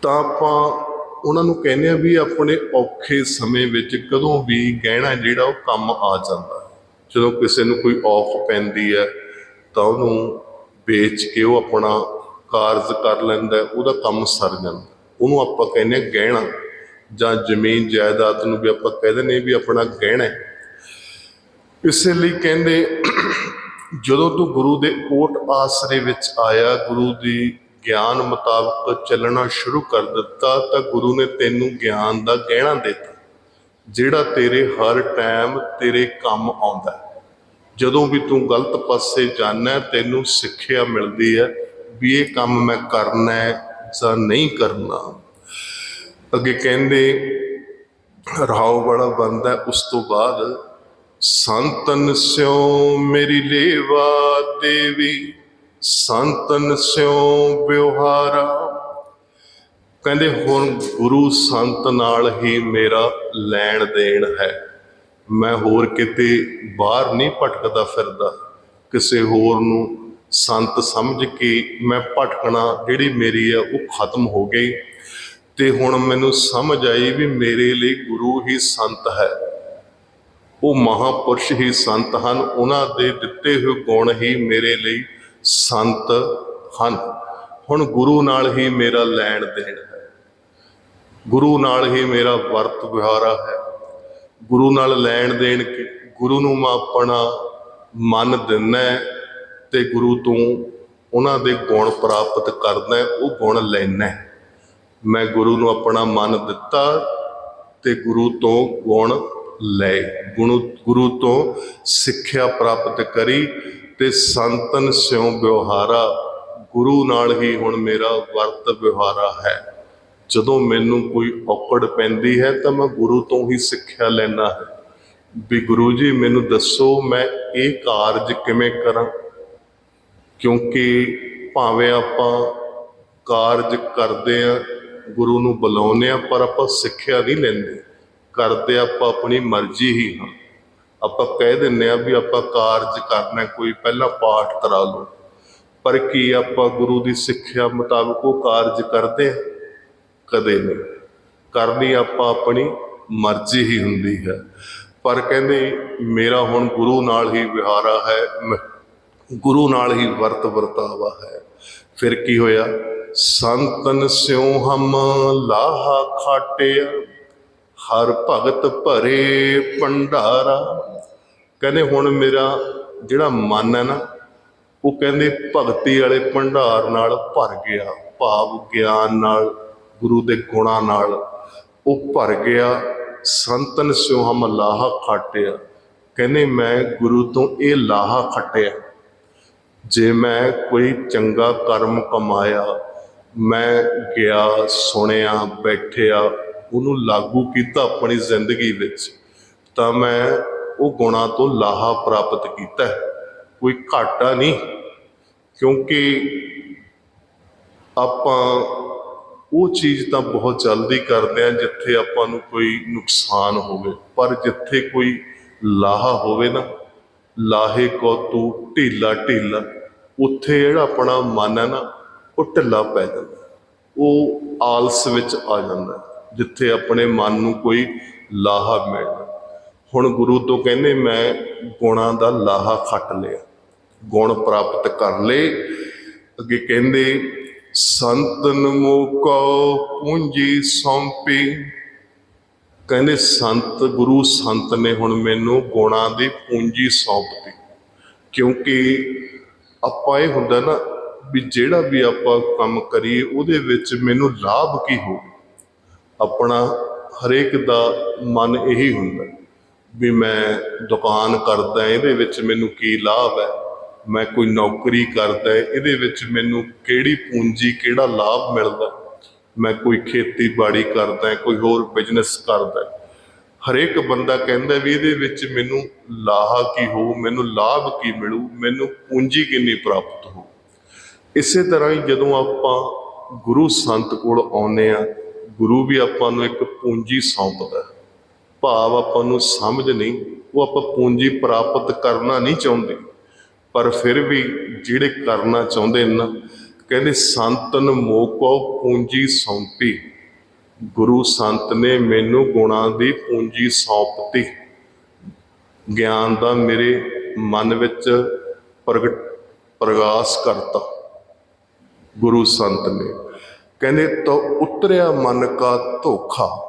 ਤਾਂ ਆਪਾਂ ਉਹਨਾਂ ਨੂੰ ਕਹਿੰਦੇ ਆ ਵੀ ਆਪਣੇ ਔਖੇ ਸਮੇਂ ਵਿੱਚ ਕਦੋਂ ਵੀ ਗਹਿਣਾ ਜਿਹੜਾ ਉਹ ਕੰਮ ਆ ਜਾਂਦਾ ਹੈ। ਜਦੋਂ ਕਿਸੇ ਨੂੰ ਕੋਈ ਔਖ ਪੈਂਦੀ ਹੈ, ਤਾਂ ਉਹਨੂੰ ਵੇਚ ਕੇ ਉਹ ਆਪਣਾ ਕਾਰਜ ਕਰ ਲੈਂਦਾ ਉਹਦਾ ਕੰਮ ਸਰ ਜਾਂਦਾ ਉਹਨੂੰ ਆਪਾਂ ਕਹਿੰਦੇ ਆ ਗਹਿਣਾ ਜਾਂ ਜ਼ਮੀਨ ਜਾਇਦਾਦ ਨੂੰ ਵੀ ਆਪਾਂ ਕਹਿ ਦਿੰਦੇ ਵੀ ਆਪਣਾ ਗਹਿਣਾ ਹੈ। ਇਸੇ ਲਈ ਕਹਿੰਦੇ ਜਦੋਂ ਤੂੰ ਗੁਰੂ ਦੇ ਕੋਟ ਆਸਰੇ ਵਿੱਚ ਆਇਆ, ਗੁਰੂ ਦੀ ਗਿਆਨ ਮੁਤਾਬਕ ਚੱਲਣਾ ਸ਼ੁਰੂ ਕਰ ਦਿੱਤਾ ਤਾਂ ਗੁਰੂ ਨੇ ਤੈਨੂੰ ਗਿਆਨ ਦਾ ਗਹਿਣਾ ਦਿੱਤਾ, ਜਿਹੜਾ ਤੇਰੇ ਹਰ ਟਾਈਮ ਤੇਰੇ ਕੰਮ ਆਉਂਦਾ ਜਦੋਂ ਵੀ ਤੂੰ ਗਲਤ ਪਾਸੇ ਜਾਣਾ ਤੈਨੂੰ ਸਿੱਖਿਆ ਮਿਲਦੀ ਹੈ ਵੀ ਇਹ ਕੰਮ ਮੈਂ ਕਰਨਾ ਹੈ ਜਾਂ ਨਹੀਂ ਕਰਨਾ। ਅੱਗੇ ਕਹਿੰਦੇ ਰਾਉ ਬੜਾ ਬੰਦਾ ਉਸ ਤੋਂ ਬਾਅਦ, ਸੰਤਨ ਸਿਉ ਮੇਰੀ ਲੇਵਾ ਦੇਵੀ ਸੰਤਨ ਸਿਉ ਵਿਵਹਾਰਾ। ਕਹਿੰਦੇ ਹੁਣ ਗੁਰੂ ਸੰਤ ਨਾਲ ਹੀ ਮੇਰਾ ਲੈਣ ਦੇਣ ਹੈ। ਮੈਂ ਹੋਰ ਕਿਤੇ ਬਾਹਰ ਨਹੀਂ ਭਟਕਦਾ ਫਿਰਦਾ। ਕਿਸੇ ਹੋਰ ਨੂੰ ਸੰਤ ਸਮਝ ਕੇ ਮੈਂ ਭਟਕਣਾ ਜਿਹੜੀ ਮੇਰੀ ਆ, ਉਹ ਖਤਮ ਹੋ ਗਈ। ਤੇ ਹੁਣ ਮੈਨੂੰ ਸਮਝ ਆਈ ਵੀ ਮੇਰੇ ਲਈ ਗੁਰੂ ਹੀ ਸੰਤ ਹੈ। ਉਹ ਮਹਾਪੁਰਸ਼ ਹੀ ਸੰਤ ਹਨ। ਉਹਨਾਂ ਦੇ ਦਿੱਤੇ ਹੋਏ ਗੁਣ ਹੀ ਮੇਰੇ ਲਈ ਸੰਤ ਹਨ। ਹੁਣ ਗੁਰੂ ਨਾਲ ਹੀ ਮੇਰਾ ਲੈਣ ਦੇਣ ਹੈ। ਗੁਰੂ ਨਾਲ ਹੀ ਮੇਰਾ ਵਰਤ ਵਿਹਾਰਾ ਹੈ। ਗੁਰੂ ਨਾਲ ਲੈਣ ਦੇਣ ਗੁਰੂ ਨੂੰ ਮੈਂ ਆਪਣਾ ਮਨ ਦਿੰਦਾ ਤੇ ਗੁਰੂ ਤੋਂ ਉਹਨਾਂ ਦੇ ਗੁਣ ਪ੍ਰਾਪਤ ਕਰਦਾ ਉਹ ਗੁਣ ਲੈਣਾ ਮੈਂ ਗੁਰੂ ਨੂੰ ਆਪਣਾ ਮਨ ਦਿੱਤਾ ਤੇ ਗੁਰੂ ਤੋਂ ਗੁਣ ਲਏ। ਗੁਰੂ ਗੁਰੂ ਤੋਂ ਸਿੱਖਿਆ ਪ੍ਰਾਪਤ ਕਰੀ ਤੇ ਸੰਤਨ ਸਿਉ ਵਿਵਹਾਰਾ, ਗੁਰੂ ਨਾਲ ਹੀ ਹੁਣ ਮੇਰਾ ਵਰਤ ਵਿਵਹਾਰਾ ਹੈ। ਜਦੋਂ ਮੈਨੂੰ ਕੋਈ ਔਕੜ ਪੈਂਦੀ ਹੈ ਤਾਂ ਮੈਂ ਗੁਰੂ ਤੋਂ ਹੀ ਸਿੱਖਿਆ ਲੈਣਾ ਹੈ। ਵੀ ਗੁਰੂ ਜੀ, ਮੈਨੂੰ ਦੱਸੋ ਮੈਂ ਇਹ ਕਾਰਜ ਕਿਵੇਂ ਕਰਾਂ? ਕਿਉਂਕਿ ਭਾਵੇਂ ਆਪਾਂ ਕਾਰਜ ਕਰਦੇ ਆ ਗੁਰੂ ਨੂੰ ਬੁਲਾਉਂਦੇ ਆ ਪਰ ਆਪਾਂ ਸਿੱਖਿਆ ਨਹੀਂ ਲੈਂਦੇ। ਕਰਦੇ ਆਪਾਂ ਆਪਣੀ ਮਰਜ਼ੀ ਹੀ ਹਾਂ। ਆਪਾਂ ਕਹਿ ਦਿੰਦੇ ਆ ਵੀ ਆਪਾਂ ਕਾਰਜ ਕਰਨਾ ਕੋਈ ਪਹਿਲਾਂ ਪਾਠ ਕਰਾ ਲਓ। ਪਰ ਕੀ ਆਪਾਂ ਗੁਰੂ ਦੀ ਸਿੱਖਿਆ ਮੁਤਾਬਕ ਉਹ ਕਾਰਜ ਕਰਦੇ ਆ ਕਦੇ ਨਹੀਂ। ਕਰਨੀ ਆਪਾਂ ਆਪਣੀ ਮਰਜ਼ੀ ਹੀ ਹੁੰਦੀ ਹੈ। ਪਰ ਕਹਿੰਦੇ, ਮੇਰਾ ਹੁਣ ਗੁਰੂ ਨਾਲ ਹੀ ਵਿਹਾਰਾ ਹੈ, ਮੈਂ ਗੁਰੂ ਨਾਲ ਹੀ ਵਰਤ ਵਰਤਾਵਾ ਹੈ। ਫਿਰ ਕੀ ਹੋਇਆ? ਸੰਤਨ ਸਿਉ ਹਮ ਲਾਹਾ ਖਾਟਿਆ, ਹਰ ਭਗਤ ਭਰੇ ਭੰਡਾਰਾ। ਕਹਿੰਦੇ ਹੁਣ ਮੇਰਾ ਜਿਹੜਾ ਮਨ ਹੈ ਨਾ, ਉਹ ਕਹਿੰਦੇ ਭਗਤੀ ਵਾਲੇ ਭੰਡਾਰ ਨਾਲ ਭਰ ਗਿਆ, ਭਾਵ ਗਿਆਨ ਨਾਲ, ਗੁਰੂ ਦੇ ਗੁਣਾਂ ਨਾਲ, ਉਹ ਭਰ ਗਿਆ, ਸੰਤਨ ਸਿਉ ਹਮ ਲਾਹਾ ਖਾਟਿਆ। ਕਹਿੰਦੇ ਮੈਂ ਗੁਰੂ ਤੋਂ ਇਹ ਲਾਹਾ ਖੱਟਿਆ। ਜੇ ਮੈਂ ਕੋਈ ਚੰਗਾ ਕਰਮ ਕਮਾਇਆ, ਮੈਂ ਗਿਆ, ਸੁਣਿਆ, ਬੈਠਿਆ, ਉਹਨੂੰ ਲਾਗੂ ਕੀਤਾ ਆਪਣੀ ਜ਼ਿੰਦਗੀ ਵਿੱਚ, ਤਾਂ ਮੈਂ ਉਹ ਗੁਣਾਂ ਤੋਂ ਲਾਹਾ ਪ੍ਰਾਪਤ ਕੀਤਾ ਕੋਈ ਘਾਟਾ ਨਹੀਂ, ਕਿਉਂਕਿ ਆਪਾਂ ਉਹ ਚੀਜ਼ ਤਾਂ ਬਹੁਤ ਜਲਦੀ ਕਰਦੇ ਆ ਜਿੱਥੇ ਆਪਾਂ ਨੂੰ ਕੋਈ ਨੁਕਸਾਨ ਹੋਵੇ। ਪਰ ਜਿੱਥੇ ਕੋਈ ਲਾਹਾ ਹੋਵੇ ਨਾ, ਲਾਹੇ ਕੋ ਤੂੰ ਢੀਲਾ ਢੀਲਾ, ਉੱਥੇ ਜਿਹੜਾ ਆਪਣਾ ਮਨ ਹੈ ਨਾ, ਉਹ ਢਿੱਲਾ ਪੈ ਜਾਂਦਾ ਉਹ ਆਲਸ ਵਿੱਚ ਆ ਜਾਂਦਾ ਜਿੱਥੇ ਆਪਣੇ ਮਨ ਨੂੰ ਕੋਈ ਲਾਹਾ ਮਿਲਦਾ ਹੁਣ ਗੁਰੂ ਤੋਂ ਕਹਿੰਦੇ ਮੈਂ ਗੁਣਾਂ ਦਾ ਲਾਹਾ ਖੱਟ ਲਿਆ, ਗੁਣ ਪ੍ਰਾਪਤ ਕਰ ਲਏ। ਅੱਗੇ ਕਹਿੰਦੇ ਸੰਤਨ ਮੋਕੋ ਪੂੰਜੀ ਸੌਂਪੀ। ਕਹਿੰਦੇ, ਸੰਤ, ਗੁਰੂ ਸੰਤ ਨੇ ਹੁਣ ਮੈਨੂੰ ਗੁਣਾਂ ਦੀ ਪੂੰਜੀ ਸੌਂਪਤੀ। ਕਿਉਂਕਿ ਆਪਾਂ ਇਹ ਹੁੰਦਾ ਨਾ ਵੀ ਜਿਹੜਾ ਵੀ ਆਪਾਂ ਕੰਮ ਕਰੀਏ, ਉਹਦੇ ਵਿੱਚ ਮੈਨੂੰ ਲਾਭ ਕੀ ਹੋਵੇ ਆਪਣਾ ਹਰੇਕ ਦਾ ਮਨ ਇਹੀ ਹੁੰਦਾ। ਵੀ ਮੈਂ ਦੁਕਾਨ ਕਰਦਾ, ਇਹਦੇ ਵਿੱਚ ਮੈਨੂੰ ਕੀ ਲਾਭ ਹੈ? ਮੈਂ ਕੋਈ ਨੌਕਰੀ ਕਰਦਾ, ਇਹਦੇ ਵਿੱਚ ਮੈਨੂੰ ਕਿਹੜੀ ਪੂੰਜੀ, ਕਿਹੜਾ ਲਾਭ ਮਿਲਦਾ? ਮੈਂ ਕੋਈ ਖੇਤੀਬਾੜੀ ਕਰਦਾ, ਕੋਈ ਹੋਰ ਬਿਜ਼ਨਸ ਕਰਦਾ। ਹਰੇਕ ਬੰਦਾ ਕਹਿੰਦਾ ਵੀ ਇਹਦੇ ਵਿੱਚ ਮੈਨੂੰ ਲਾਹਾ ਕੀ ਹੋਊ, ਮੈਨੂੰ ਲਾਭ ਕੀ ਮਿਲੂ, ਮੈਨੂੰ ਪੂੰਜੀ ਕਿੰਨੀ ਪ੍ਰਾਪਤ ਹੋ ਇਸੇ ਤਰ੍ਹਾਂ ਹੀ ਜਦੋਂ ਆਪਾਂ ਗੁਰੂ ਸੰਤ ਕੋਲ ਆਉਂਦੇ ਆ ਗੁਰੂ ਵੀ ਆਪਾਂ ਨੂੰ ਇੱਕ ਪੂੰਜੀ ਸੌਂਪਦਾ ਹੈ। ਭਾਵ ਆਪਾਂ ਨੂੰ ਸਮਝ ਨਹੀਂ, ਉਹ ਆਪਾਂ ਪੂੰਜੀ ਪ੍ਰਾਪਤ ਕਰਨਾ ਨਹੀਂ ਚਾਹੁੰਦੇ। ਪਰ ਫਿਰ ਵੀ ਜਿਹੜੇ ਕਰਨਾ ਚਾਹੁੰਦੇ ਨਾ ਕਹਿੰਦੇ ਸੰਤਨ ਮੋਕੋ ਪੂੰਜੀ ਸੌਂਪੀ। ਗੁਰੂ ਸੰਤ ਨੇ ਮੈਨੂੰ ਗੁਣਾਂ ਦੀ ਪੂੰਜੀ ਸੌਂਪਤੀ। ਗਿਆਨ ਦਾ ਮੇਰੇ ਮਨ ਵਿੱਚ ਪ੍ਰਗਟ ਪ੍ਰਗਾਸ ਕਰਤਾ। ਗੁਰੂ ਸੰਤ ਨੇ। ਕਹਿੰਦੇ ਤੋ ਉਤਰਿਆ ਮਨ ਕਾ ਧੋਖਾ।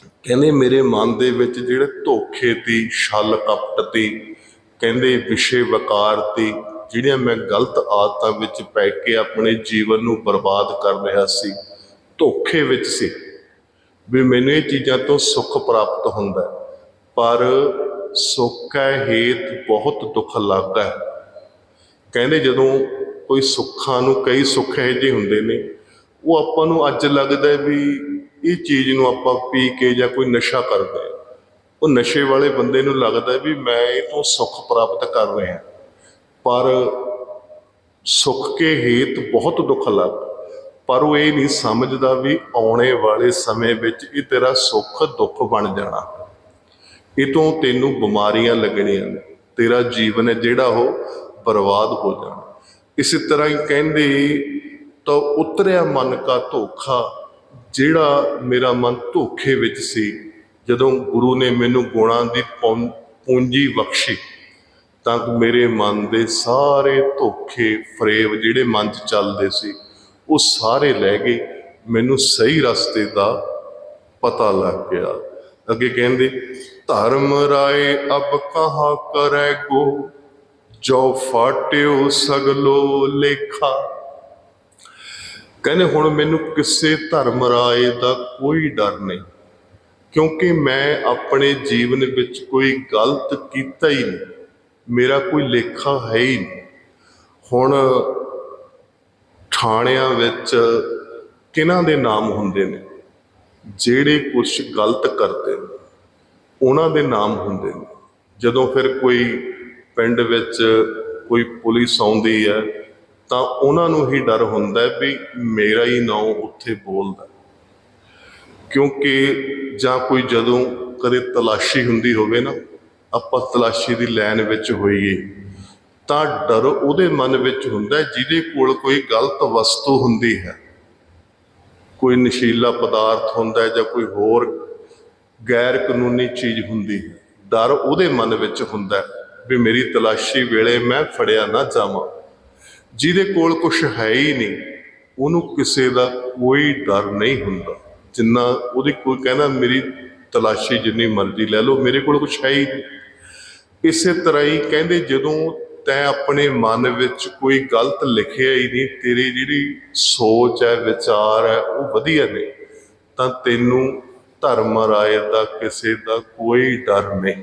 ਕਹਿੰਦੇ ਮੇਰੇ ਮਨ ਦੇ ਵਿੱਚ ਜਿਹੜੇ ਧੋਖੇ ਤੇ, ਛਲ ਕਪਟ ਤੇ, ਕਹਿੰਦੇ ਵਿਸ਼ੇ ਵਕਾਰ ਤੇ, ਜਿਹੜੀਆਂ ਮੈਂ ਗਲਤ ਆਦਤਾਂ ਵਿੱਚ ਪੈ ਕੇ ਆਪਣੇ ਜੀਵਨ ਨੂੰ ਬਰਬਾਦ ਕਰ ਰਿਹਾ ਸੀ, ਧੋਖੇ ਵਿੱਚ ਸੀ। ਵੀ ਮੈਨੂੰ ਇਹ ਚੀਜ਼ਾਂ ਤੋਂ ਸੁੱਖ ਪ੍ਰਾਪਤ ਹੁੰਦਾ ਪਰ ਸੁੱਖ ਹੈ ਹੇਤ ਬਹੁਤ ਦੁੱਖ ਲੱਗਦਾ ਹੈ। ਕਹਿੰਦੇ ਜਦੋਂ ਕੋਈ ਸੁੱਖਾਂ ਨੂੰ ਕਈ ਸੁੱਖ ਇਹੋ ਜਿਹੇ ਹੁੰਦੇ ਨੇ, ਉਹ ਆਪਾਂ ਨੂੰ ਅੱਜ ਲੱਗਦਾ ਵੀ ਇਹ ਚੀਜ਼ ਨੂੰ ਆਪਾਂ ਪੀ ਕੇ ਜਾਂ ਕੋਈ ਨਸ਼ਾ ਕਰਦੇ ਹਾਂ। ਉਹ ਨਸ਼ੇ ਵਾਲੇ ਬੰਦੇ ਨੂੰ ਲੱਗਦਾ ਵੀ ਮੈਂ ਇਹ ਤੋਂ ਸੁੱਖ ਪ੍ਰਾਪਤ ਕਰ ਰਿਹਾ। ਪਰ ਸੁੱਖ ਕੇ ਹੇਤ ਬਹੁਤ ਦੁੱਖ ਲੱਗ। ਪਰ ਉਹ ਇਹ ਨਹੀਂ ਸਮਝਦਾ ਵੀ ਆਉਣੇ ਵਾਲੇ ਸਮੇਂ ਵਿੱਚ ਇਹ ਤੇਰਾ ਸੁੱਖ ਦੁੱਖ ਬਣ ਜਾਣਾ। ਇਹ ਤੋਂ ਤੈਨੂੰ ਬਿਮਾਰੀਆਂ ਲੱਗਣੀਆਂ ਨੇ। ਤੇਰਾ ਜੀਵਨ ਹੈ ਜਿਹੜਾ ਉਹ ਬਰਬਾਦ ਹੋ ਜਾਣਾ। ਇਸੇ ਤਰ੍ਹਾਂ ਹੀ ਕਹਿੰਦੇ ਤਾਂ ਉਤਰਿਆ ਮਨ ਕਾ ਧੋਖਾ। ਜਿਹੜਾ ਮੇਰਾ ਮਨ ਧੋਖੇ ਵਿੱਚ ਸੀ, ਜਦੋਂ ਗੁਰੂ ਨੇ ਮੈਨੂੰ ਗੁਣਾਂ ਦੀ ਪੌਂ- ਪੂੰਜੀ ਬਖਸ਼ੀ, ਤਾਂ ਮੇਰੇ ਮਨ ਦੇ ਸਾਰੇ ਧੋਖੇ ਫਰੇਬ ਜਿਹੜੇ ਮਨ 'ਚ ਚੱਲਦੇ ਸੀ, ਉਹ ਸਾਰੇ ਲੈ ਗਏ। ਮੈਨੂੰ ਸਹੀ ਰਸਤੇ ਦਾ ਪਤਾ ਲੱਗ ਗਿਆ। ਅੱਗੇ ਕਹਿੰਦੇ ਧਰਮ ਰਾਏ ਅਬ ਕਹਾ ਕਰੈ ਗੋ? ਜੋ ਫਾਟਿਓ ਸਗਲੋ ਲੇਖਾ। ਕਹਿੰਦੇ ਹੁਣ ਮੈਨੂੰ ਕਿਸੇ ਧਰਮ ਰਾਏ ਦਾ ਕੋਈ ਡਰ ਨਹੀਂ, ਕਿਉਂਕਿ ਮੈਂ ਆਪਣੇ ਜੀਵਨ ਵਿੱਚ ਕੋਈ ਗਲਤ ਕੀਤਾ ਹੀ ਨਹੀਂ, ਮੇਰਾ ਕੋਈ ਲੇਖਾ ਹੈ ਹੀ ਨਹੀਂ। ਹੁਣ ਥਾਣਿਆਂ ਵਿੱਚ ਕਿਹਨਾਂ ਦੇ ਨਾਮ ਹੁੰਦੇ ਨੇ, ਜਿਹੜੇ ਕੁਝ ਗਲਤ ਕਰਦੇ ਨੇ, ਉਹਨਾਂ ਦੇ ਨਾਮ ਹੁੰਦੇ ਨੇ। ਜਦੋਂ ਫਿਰ ਕੋਈ ਪਿੰਡ ਵਿੱਚ ਕੋਈ ਪੁਲਿਸ ਆਉਂਦੀ ਹੈ ਤਾਂ ਉਹਨਾਂ ਨੂੰ ਹੀ ਡਰ ਹੁੰਦਾ ਵੀ ਮੇਰਾ ਹੀ ਨਾਂ ਉੱਥੇ ਬੋਲਦਾ ਕਿਉਂਕਿ ਜਾਂ ਕੋਈ ਜਦੋਂ ਕਦੇ ਤਲਾਸ਼ੀ ਹੁੰਦੀ ਹੋਵੇ ਨਾ, ਆਪਾਂ ਤਲਾਸ਼ੀ ਦੀ ਲਾਈਨ ਵਿੱਚ ਹੋਈਏ, ਤਾਂ ਡਰ ਉਹਦੇ ਮਨ ਵਿੱਚ ਹੁੰਦਾ ਜਿਹਦੇ ਕੋਲ ਕੋਈ ਗਲਤ ਵਸਤੂ ਹੁੰਦੀ ਹੈ। ਕੋਈ ਨਸ਼ੀਲਾ ਪਦਾਰਥ ਹੁੰਦਾ ਜਾਂ ਕੋਈ ਹੋਰ ਗੈਰ ਕਾਨੂੰਨੀ ਚੀਜ਼ ਹੁੰਦੀ ਹੈ। ਡਰ ਉਹਦੇ ਮਨ ਵਿੱਚ ਹੁੰਦਾ ਵੀ ਮੇਰੀ ਤਲਾਸ਼ੀ ਵੇਲੇ ਮੈਂ ਫੜਿਆ ਨਾ ਜਾਵਾਂ। ਜਿਹਦੇ ਕੋਲ ਕੁਝ ਹੈ ਹੀ ਨਹੀਂ, ਉਹਨੂੰ ਕਿਸੇ ਦਾ ਕੋਈ ਡਰ ਨਹੀਂ ਹੁੰਦਾ। ਜਿੰਨਾ ਉਹਦੀ ਕੋਈ ਕਹਿੰਦਾ, ਮੇਰੀ ਤਲਾਸ਼ੀ ਜਿੰਨੀ ਮਰਜ਼ੀ ਲੈ ਲਓ, ਮੇਰੇ ਕੋਲ ਕੁਝ ਹੈ ਹੀ ਨਹੀਂ। ਇਸੇ ਤਰ੍ਹਾਂ ਹੀ ਕਹਿੰਦੇ, ਜਦੋਂ ਤੈਂ ਆਪਣੇ ਮਨ ਵਿੱਚ ਕੋਈ ਗਲਤ ਲਿਖਿਆ ਹੀ ਨਹੀਂ, ਤੇਰੀ ਜਿਹੜੀ ਸੋਚ ਹੈ, ਵਿਚਾਰ ਹੈ, ਉਹ ਵਧੀਆ ਨੇ ਤਾਂ ਤੈਨੂੰ ਧਰਮ ਰਾਏ ਦਾ ਕਿਸੇ ਦਾ ਕੋਈ ਡਰ ਨਹੀਂ।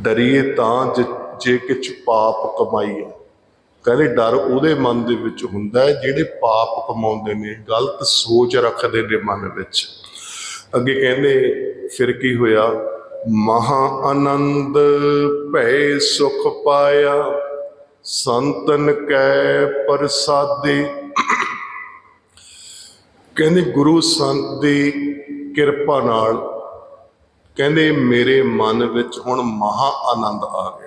ਡਰੀਏ ਤਾਂ ਜੇ- ਜੇ ਕਿਛ ਪਾਪ ਕਮਾਈ ਹੈ ਕਹਿੰਦੇ ਡਰ ਉਹਦੇ ਮਨ ਦੇ ਵਿੱਚ ਹੁੰਦਾ ਹੈ, ਜਿਹੜੇ ਪਾਪ ਕਮਾਉਂਦੇ ਨੇ, ਗਲਤ ਸੋਚ ਰੱਖਦੇ ਨੇ ਮਨ ਵਿੱਚ। ਅੱਗੇ ਕਹਿੰਦੇ, ਫਿਰ ਕੀ ਹੋਇਆ? ਮਹਾ ਆਨੰਦ ਭੈ ਸੁਖ ਪਾਇਆ, ਸੰਤਨ ਕੈ ਪ੍ਰਸਾਦੇ। ਕਹਿੰਦੇ, ਗੁਰੂ ਸੰਤ ਦੀ ਕਿਰਪਾ ਨਾਲ, ਕਹਿੰਦੇ, ਮੇਰੇ ਮਨ ਵਿੱਚ ਹੁਣ ਮਹਾ ਆਨੰਦ ਆ ਗਿਆ।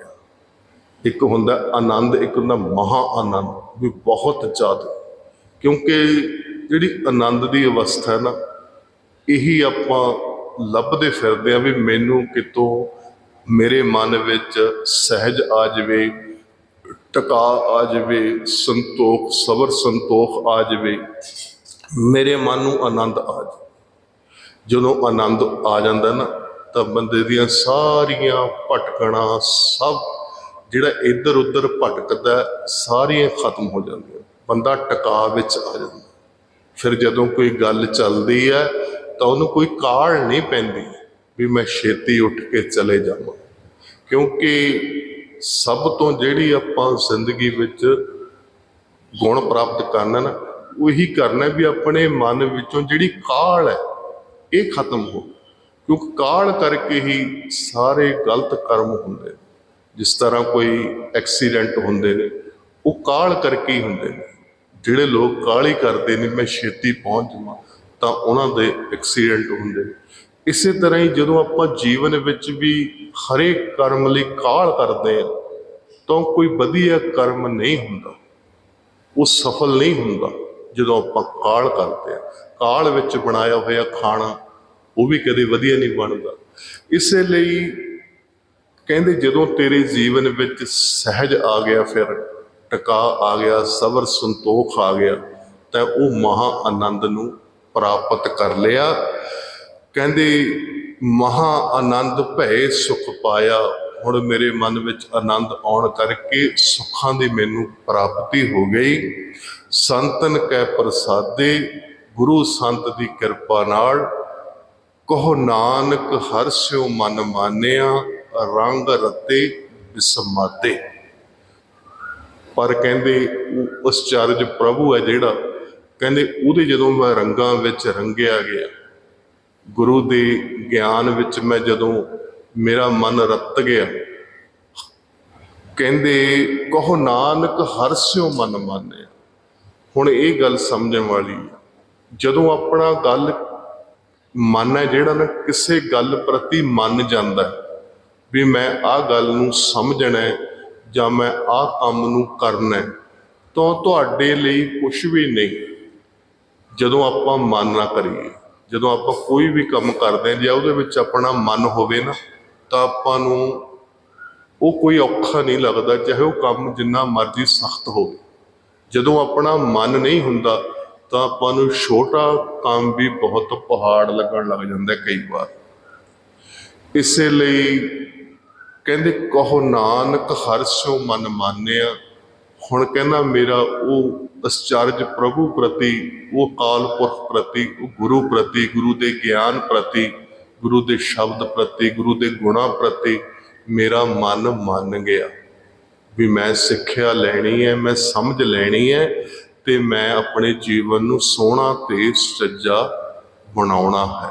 ਇੱਕ ਹੁੰਦਾ ਆਨੰਦ, ਇੱਕ ਹੁੰਦਾ ਮਹਾ ਆਨੰਦ, ਵੀ ਬਹੁਤ ਜ਼ਿਆਦਾ। ਕਿਉਂਕਿ ਜਿਹੜੀ ਆਨੰਦ ਦੀ ਅਵਸਥਾ ਹੈ ਨਾ, ਇਹੀ ਆਪਾਂ ਲੱਭਦੇ ਫਿਰਦੇ ਆ ਵੀ ਮੈਨੂੰ ਕਿਤੋਂ ਮੇਰੇ ਮਨ ਵਿੱਚ ਸਹਿਜ ਆ ਜਾਵੇ, ਟਿਕਾ ਆ ਜਾਵੇ, ਸੰਤੋਖ, ਸਬਰ ਸੰਤੋਖ ਆ ਜਾਵੇ, ਮੇਰੇ ਮਨ ਨੂੰ ਆਨੰਦ ਆ ਜਾਵੇ। ਜਦੋਂ ਆਨੰਦ ਆ ਜਾਂਦਾ ਨਾ, ਤਾਂ ਬੰਦੇ ਦੀਆਂ ਸਾਰੀਆਂ ਭਟਕਣਾ ਸਭ ਜਿਹੜਾ ਇੱਧਰ ਉੱਧਰ ਭਟਕਦਾ ਸਾਰੀਆਂ ਖਤਮ ਹੋ ਜਾਂਦੀਆਂ। ਬੰਦਾ ਟਿਕਾ ਵਿੱਚ ਆ ਜਾਂਦਾ। ਫਿਰ ਜਦੋਂ ਕੋਈ ਗੱਲ ਚੱਲਦੀ ਹੈ, ਤਾਂ ਉਹਨੂੰ ਕੋਈ ਕਾਲ ਨਹੀਂ ਪੈਂਦੀ ਵੀ ਮੈਂ ਛੇਤੀ ਉੱਠ ਕੇ ਚਲੇ ਜਾਵਾਂ। ਕਿਉਂਕਿ ਸਭ ਤੋਂ ਜਿਹੜੀ ਆਪਾਂ ਜ਼ਿੰਦਗੀ ਵਿੱਚ ਗੁਣ ਪ੍ਰਾਪਤ ਕਰਨਾ ਨਾ, ਉਹੀ ਕਰਨਾ ਵੀ ਆਪਣੇ ਮਨ ਵਿੱਚੋਂ ਜਿਹੜੀ ਕਾਲ ਹੈ, ਇਹ ਖਤਮ ਹੋ। ਕਿਉਂਕਿ ਕਾਲ ਕਰਕੇ ਹੀ ਸਾਰੇ ਗਲਤ ਕਰਮ ਹੁੰਦੇ ਨੇ। ਜਿਸ ਤਰ੍ਹਾਂ ਕੋਈ ਐਕਸੀਡੈਂਟ ਹੁੰਦੇ ਨੇ, ਉਹ ਕਾਲ ਕਰਕੇ ਹੀ ਹੁੰਦੇ ਨੇ। ਜਿਹੜੇ ਲੋਕ ਕਾਲੀ ਕਰਦੇ ਨੇ, ਮੈਂ ਛੇਤੀ ਪਹੁੰਚ ਜਾਵਾਂ, ਤਾਂ ਉਹਨਾਂ ਦੇ ਐਕਸੀਡੈਂਟ ਹੁੰਦੇ ਨੇ। ਇਸੇ ਤਰ੍ਹਾਂ ਹੀ ਜਦੋਂ ਆਪਾਂ ਜੀਵਨ ਵਿੱਚ ਵੀ ਹਰੇਕ ਕਰਮ ਲਈ ਕਾਲ ਕਰਦੇ ਹਾਂ, ਤਾਂ ਕੋਈ ਵਧੀਆ ਕਰਮ ਨਹੀਂ ਹੁੰਦਾ। ਉਹ ਸਫਲ ਨਹੀਂ ਹੁੰਦਾ ਜਦੋਂ ਆਪਾਂ ਕਾਲ ਕਰਦੇ ਆ ਕਾਲ ਵਿੱਚ ਬਣਾਇਆ ਹੋਇਆ ਖਾਣਾ, ਉਹ ਵੀ ਕਦੇ ਵਧੀਆ ਨਹੀਂ ਬਣਦਾ। ਇਸੇ ਲਈ ਕਹਿੰਦੇ ਜਦੋਂ ਤੇਰੇ ਜੀਵਨ ਵਿੱਚ ਸਹਿਜ ਆ ਗਿਆ, ਫਿਰ ਟਿਕਾ ਆ ਗਿਆ, ਸਬਰ ਸੰਤੋਖ ਆ ਗਿਆ, ਤਾਂ ਉਹ ਮਹਾ ਆਨੰਦ ਨੂੰ ਪ੍ਰਾਪਤ ਕਰ ਲਿਆ। ਕਹਿੰਦੇ ਮਹਾ ਆਨੰਦ ਭੈ ਸੁਖ ਪਾਇਆ। ਹੁਣ ਮੇਰੇ ਮਨ ਵਿੱਚ ਆਨੰਦ ਆਉਣ ਕਰਕੇ ਸੁੱਖਾਂ ਦੀ ਮੈਨੂੰ ਪ੍ਰਾਪਤੀ ਹੋ ਗਈ। ਸੰਤਨ ਕੈ ਪ੍ਰਸਾਦੇ, ਗੁਰੂ ਸੰਤ ਦੀ ਕਿਰਪਾ ਨਾਲ। ਕਹੋ ਨਾਨਕ ਹਰ ਸਿਉ ਮਨ ਮਾਨਿਆ। ਰੰਗ ਰਤੇ ਬਿਸਮਾਦੇ ਪਰ ਕਹਿੰਦੇ ਉਹ ਅਚਰਜ ਪ੍ਰਭੂ ਹੈ ਜਿਹੜਾ, ਕਹਿੰਦੇ ਉਹਦੇ ਜਦੋਂ ਮੈਂ ਰੰਗਾਂ ਵਿੱਚ ਰੰਗਿਆ ਗਿਆ, ਗੁਰੂ ਦੇ ਗਿਆਨ ਵਿੱਚ ਮੈਂ ਜਦੋਂ ਮੇਰਾ ਮਨ ਰਤ ਗਿਆ, ਕਹਿੰਦੇ ਕਹੋ ਨਾਨਕ ਹਰ ਸਿਉ ਮਨ ਮਾਨਿਆ ਹੁਣ ਇਹ ਗੱਲ ਸਮਝਣ ਵਾਲੀ ਜਦੋਂ ਆਪਣਾ ਗੱਲ ਮਨ ਹੈ ਜਿਹੜਾ ਨਾ, ਕਿਸੇ ਗੱਲ ਪ੍ਰਤੀ ਮੰਨ ਜਾਂਦਾ ਹੈ ਵੀ ਮੈਂ ਆਹ ਗੱਲ ਨੂੰ ਸਮਝਣਾ ਹੈ ਜਾਂ ਮੈਂ ਆਹ ਕੰਮ ਨੂੰ ਕਰਨਾ ਹੈ, ਤਾਂ ਤੁਹਾਡੇ ਲਈ ਕੁਝ ਵੀ ਨਹੀਂ। ਜਦੋਂ ਆਪਾਂ ਮਨ ਨਾ ਕਰੀਏ, ਜਦੋਂ ਆਪਾਂ ਕੋਈ ਵੀ ਕੰਮ ਕਰਦੇ ਹਾਂ, ਜੇ ਉਹਦੇ ਵਿੱਚ ਆਪਣਾ ਮਨ ਹੋਵੇ ਨਾ, ਤਾਂ ਆਪਾਂ ਨੂੰ ਉਹ ਕੋਈ ਔਖਾ ਨਹੀਂ ਲੱਗਦਾ, ਚਾਹੇ ਉਹ ਕੰਮ ਜਿੰਨਾ ਮਰਜ਼ੀ ਸਖਤ ਹੋਵੇ। ਜਦੋਂ ਆਪਣਾ ਮਨ ਨਹੀਂ ਹੁੰਦਾ, ਤਾਂ ਆਪਾਂ ਨੂੰ ਛੋਟਾ ਕੰਮ ਵੀ ਬਹੁਤ ਪਹਾੜ ਲੱਗਣ ਲੱਗ ਜਾਂਦਾ ਕਈ ਵਾਰ। ਇਸੇ ਲਈ ਕਹਿੰਦੇ, ਕਹੋ ਨਾਨਕ ਹਰ ਸਿਉ ਮਨ ਮਾਨਿਆ। ਹੁਣ ਕਹਿੰਦਾ, ਮੇਰਾ ਉਹ ਅਚਰਜ ਪ੍ਰਭੂ ਪ੍ਰਤੀ, ਉਹ ਕਾਲ ਪੁਰਖ ਪ੍ਰਤੀ, ਉਹ ਗੁਰੂ ਪ੍ਰਤੀ, ਗੁਰੂ ਦੇ ਗਿਆਨ ਪ੍ਰਤੀ, ਗੁਰੂ ਦੇ ਸ਼ਬਦ ਪ੍ਰਤੀ, ਗੁਰੂ ਦੇ ਗੁਣਾਂ ਪ੍ਰਤੀ ਮੇਰਾ ਮਨ ਮੰਨ ਗਿਆ। ਵੀ ਮੈਂ ਸਿੱਖਿਆ ਲੈਣੀ ਹੈ, ਮੈਂ ਸਮਝ ਲੈਣੀ ਹੈ ਤੇ ਮੈਂ ਆਪਣੇ ਜੀਵਨ ਨੂੰ ਸੋਹਣਾ ਤੇ ਸੱਜਾ ਬਣਾਉਣਾ ਹੈ।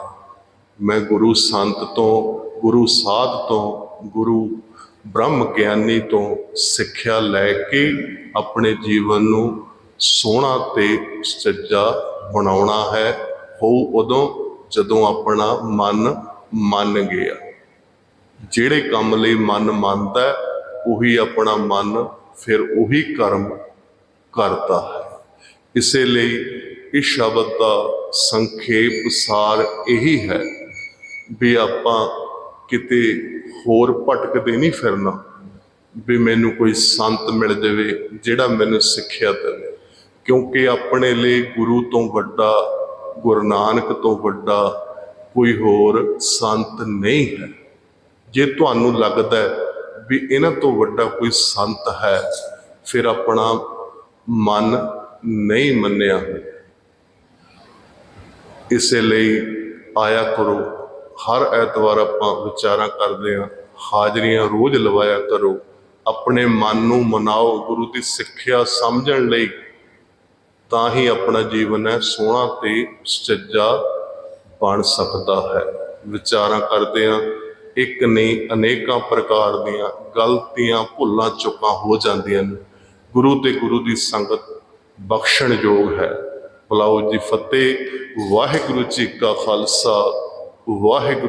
ਮੈਂ ਗੁਰੂ ਸੰਤ ਤੋਂ, ਗੁਰੂ ਸਾਧ ਤੋਂ ਗੁਰੂ ਬ੍ਰਹਮ ਗਿਆਨੀ ਤੋਂ ਸਿੱਖਿਆ ਲੈ ਕੇ ਆਪਣੇ ਜੀਵਨ ਨੂੰ ਸੋਹਣਾ ਤੇ ਸੱਜਾ ਬਣਾਉਣਾ ਹੈ ਹੋ ਉਦੋਂ ਜਦੋਂ ਆਪਣਾ ਮਨ ਮੰਨ ਗਿਆ। ਜਿਹੜੇ ਕੰਮ ਲਈ ਮਨ ਮੰਨਦਾ ਉਹੀ ਆਪਣਾ ਮਨ ਫਿਰ ਉਹੀ ਕਰਮ ਕਰਦਾ ਹੈ। ਇਸੇ ਲਈ ਇਸ ਸ਼ਬਦ ਦਾ ਸੰਖੇਪ ਸਾਰ ਇਹੀ ਹੈ ਵੀ ਆਪਾਂ ਕਿਤੇ ਹੋਰ ਭਟਕਦੇ ਨਹੀਂ ਫਿਰਨਾ ਵੀ ਮੈਨੂੰ ਕੋਈ ਸੰਤ ਮਿਲ ਜਾਵੇ ਜਿਹੜਾ ਮੈਨੂੰ ਸਿੱਖਿਆ ਦੇਵੇ। ਕਿਉਂਕਿ ਆਪਣੇ ਲਈ ਗੁਰੂ ਤੋਂ ਵੱਡਾ, ਗੁਰੂ ਨਾਨਕ ਤੋਂ ਵੱਡਾ ਕੋਈ ਹੋਰ ਸੰਤ ਨਹੀਂ ਹੈ। ਜੇ ਤੁਹਾਨੂੰ ਲੱਗਦਾ ਹੈ ਵੀ ਇਹਨਾਂ ਤੋਂ ਵੱਡਾ ਕੋਈ ਸੰਤ ਹੈ, ਫਿਰ ਆਪਣਾ ਮਨ ਨਹੀਂ ਮੰਨਿਆ। ਇਸੇ ਲਈ ਆਇਆ ਕਰੋ। ਹਰ ਐਤਵਾਰ ਆਪਾਂ ਵਿਚਾਰਾਂ ਕਰਦੇ ਹਾਂ, ਹਾਜ਼ਰੀਆਂ ਰੋਜ਼ ਲਵਾਇਆ ਕਰੋ, ਆਪਣੇ ਮਨ ਨੂੰ ਮਨਾਓ, ਗੁਰੂ ਦੀ ਸਿੱਖਿਆ ਸਮਝਣ ਲਈ। ਤਾਂ ਹੀ ਆਪਣਾ ਜੀਵਨ ਹੈ, ਸੋਹਣਾ ਤੇ ਸੁਚੱਜਾ ਬਣ ਸਕਦਾ ਹੈ। ਵਿਚਾਰਾਂ ਕਰਦੇ ਹਾਂ, ਇੱਕ ਨਹੀਂ, ਅਨੇਕਾਂ ਪ੍ਰਕਾਰ ਦੀਆਂ ਗਲਤੀਆਂ ਭੁੱਲਾਂ ਚੁੱਕਾਂ ਹੋ ਜਾਂਦੀਆਂ ਨੇ। ਗੁਰੂ ਤੇ ਗੁਰੂ ਦੀ ਸੰਗਤ ਬਖਸ਼ਣ ਯੋਗ ਹੈ। ਬੁਲਾਓ ਜੀ, ਫਤਿਹ, ਵਾਹਿਗੁਰੂ ਜੀ ਕਾ ਖਾਲਸਾ। ਵਾਹਿਗੁਰੂ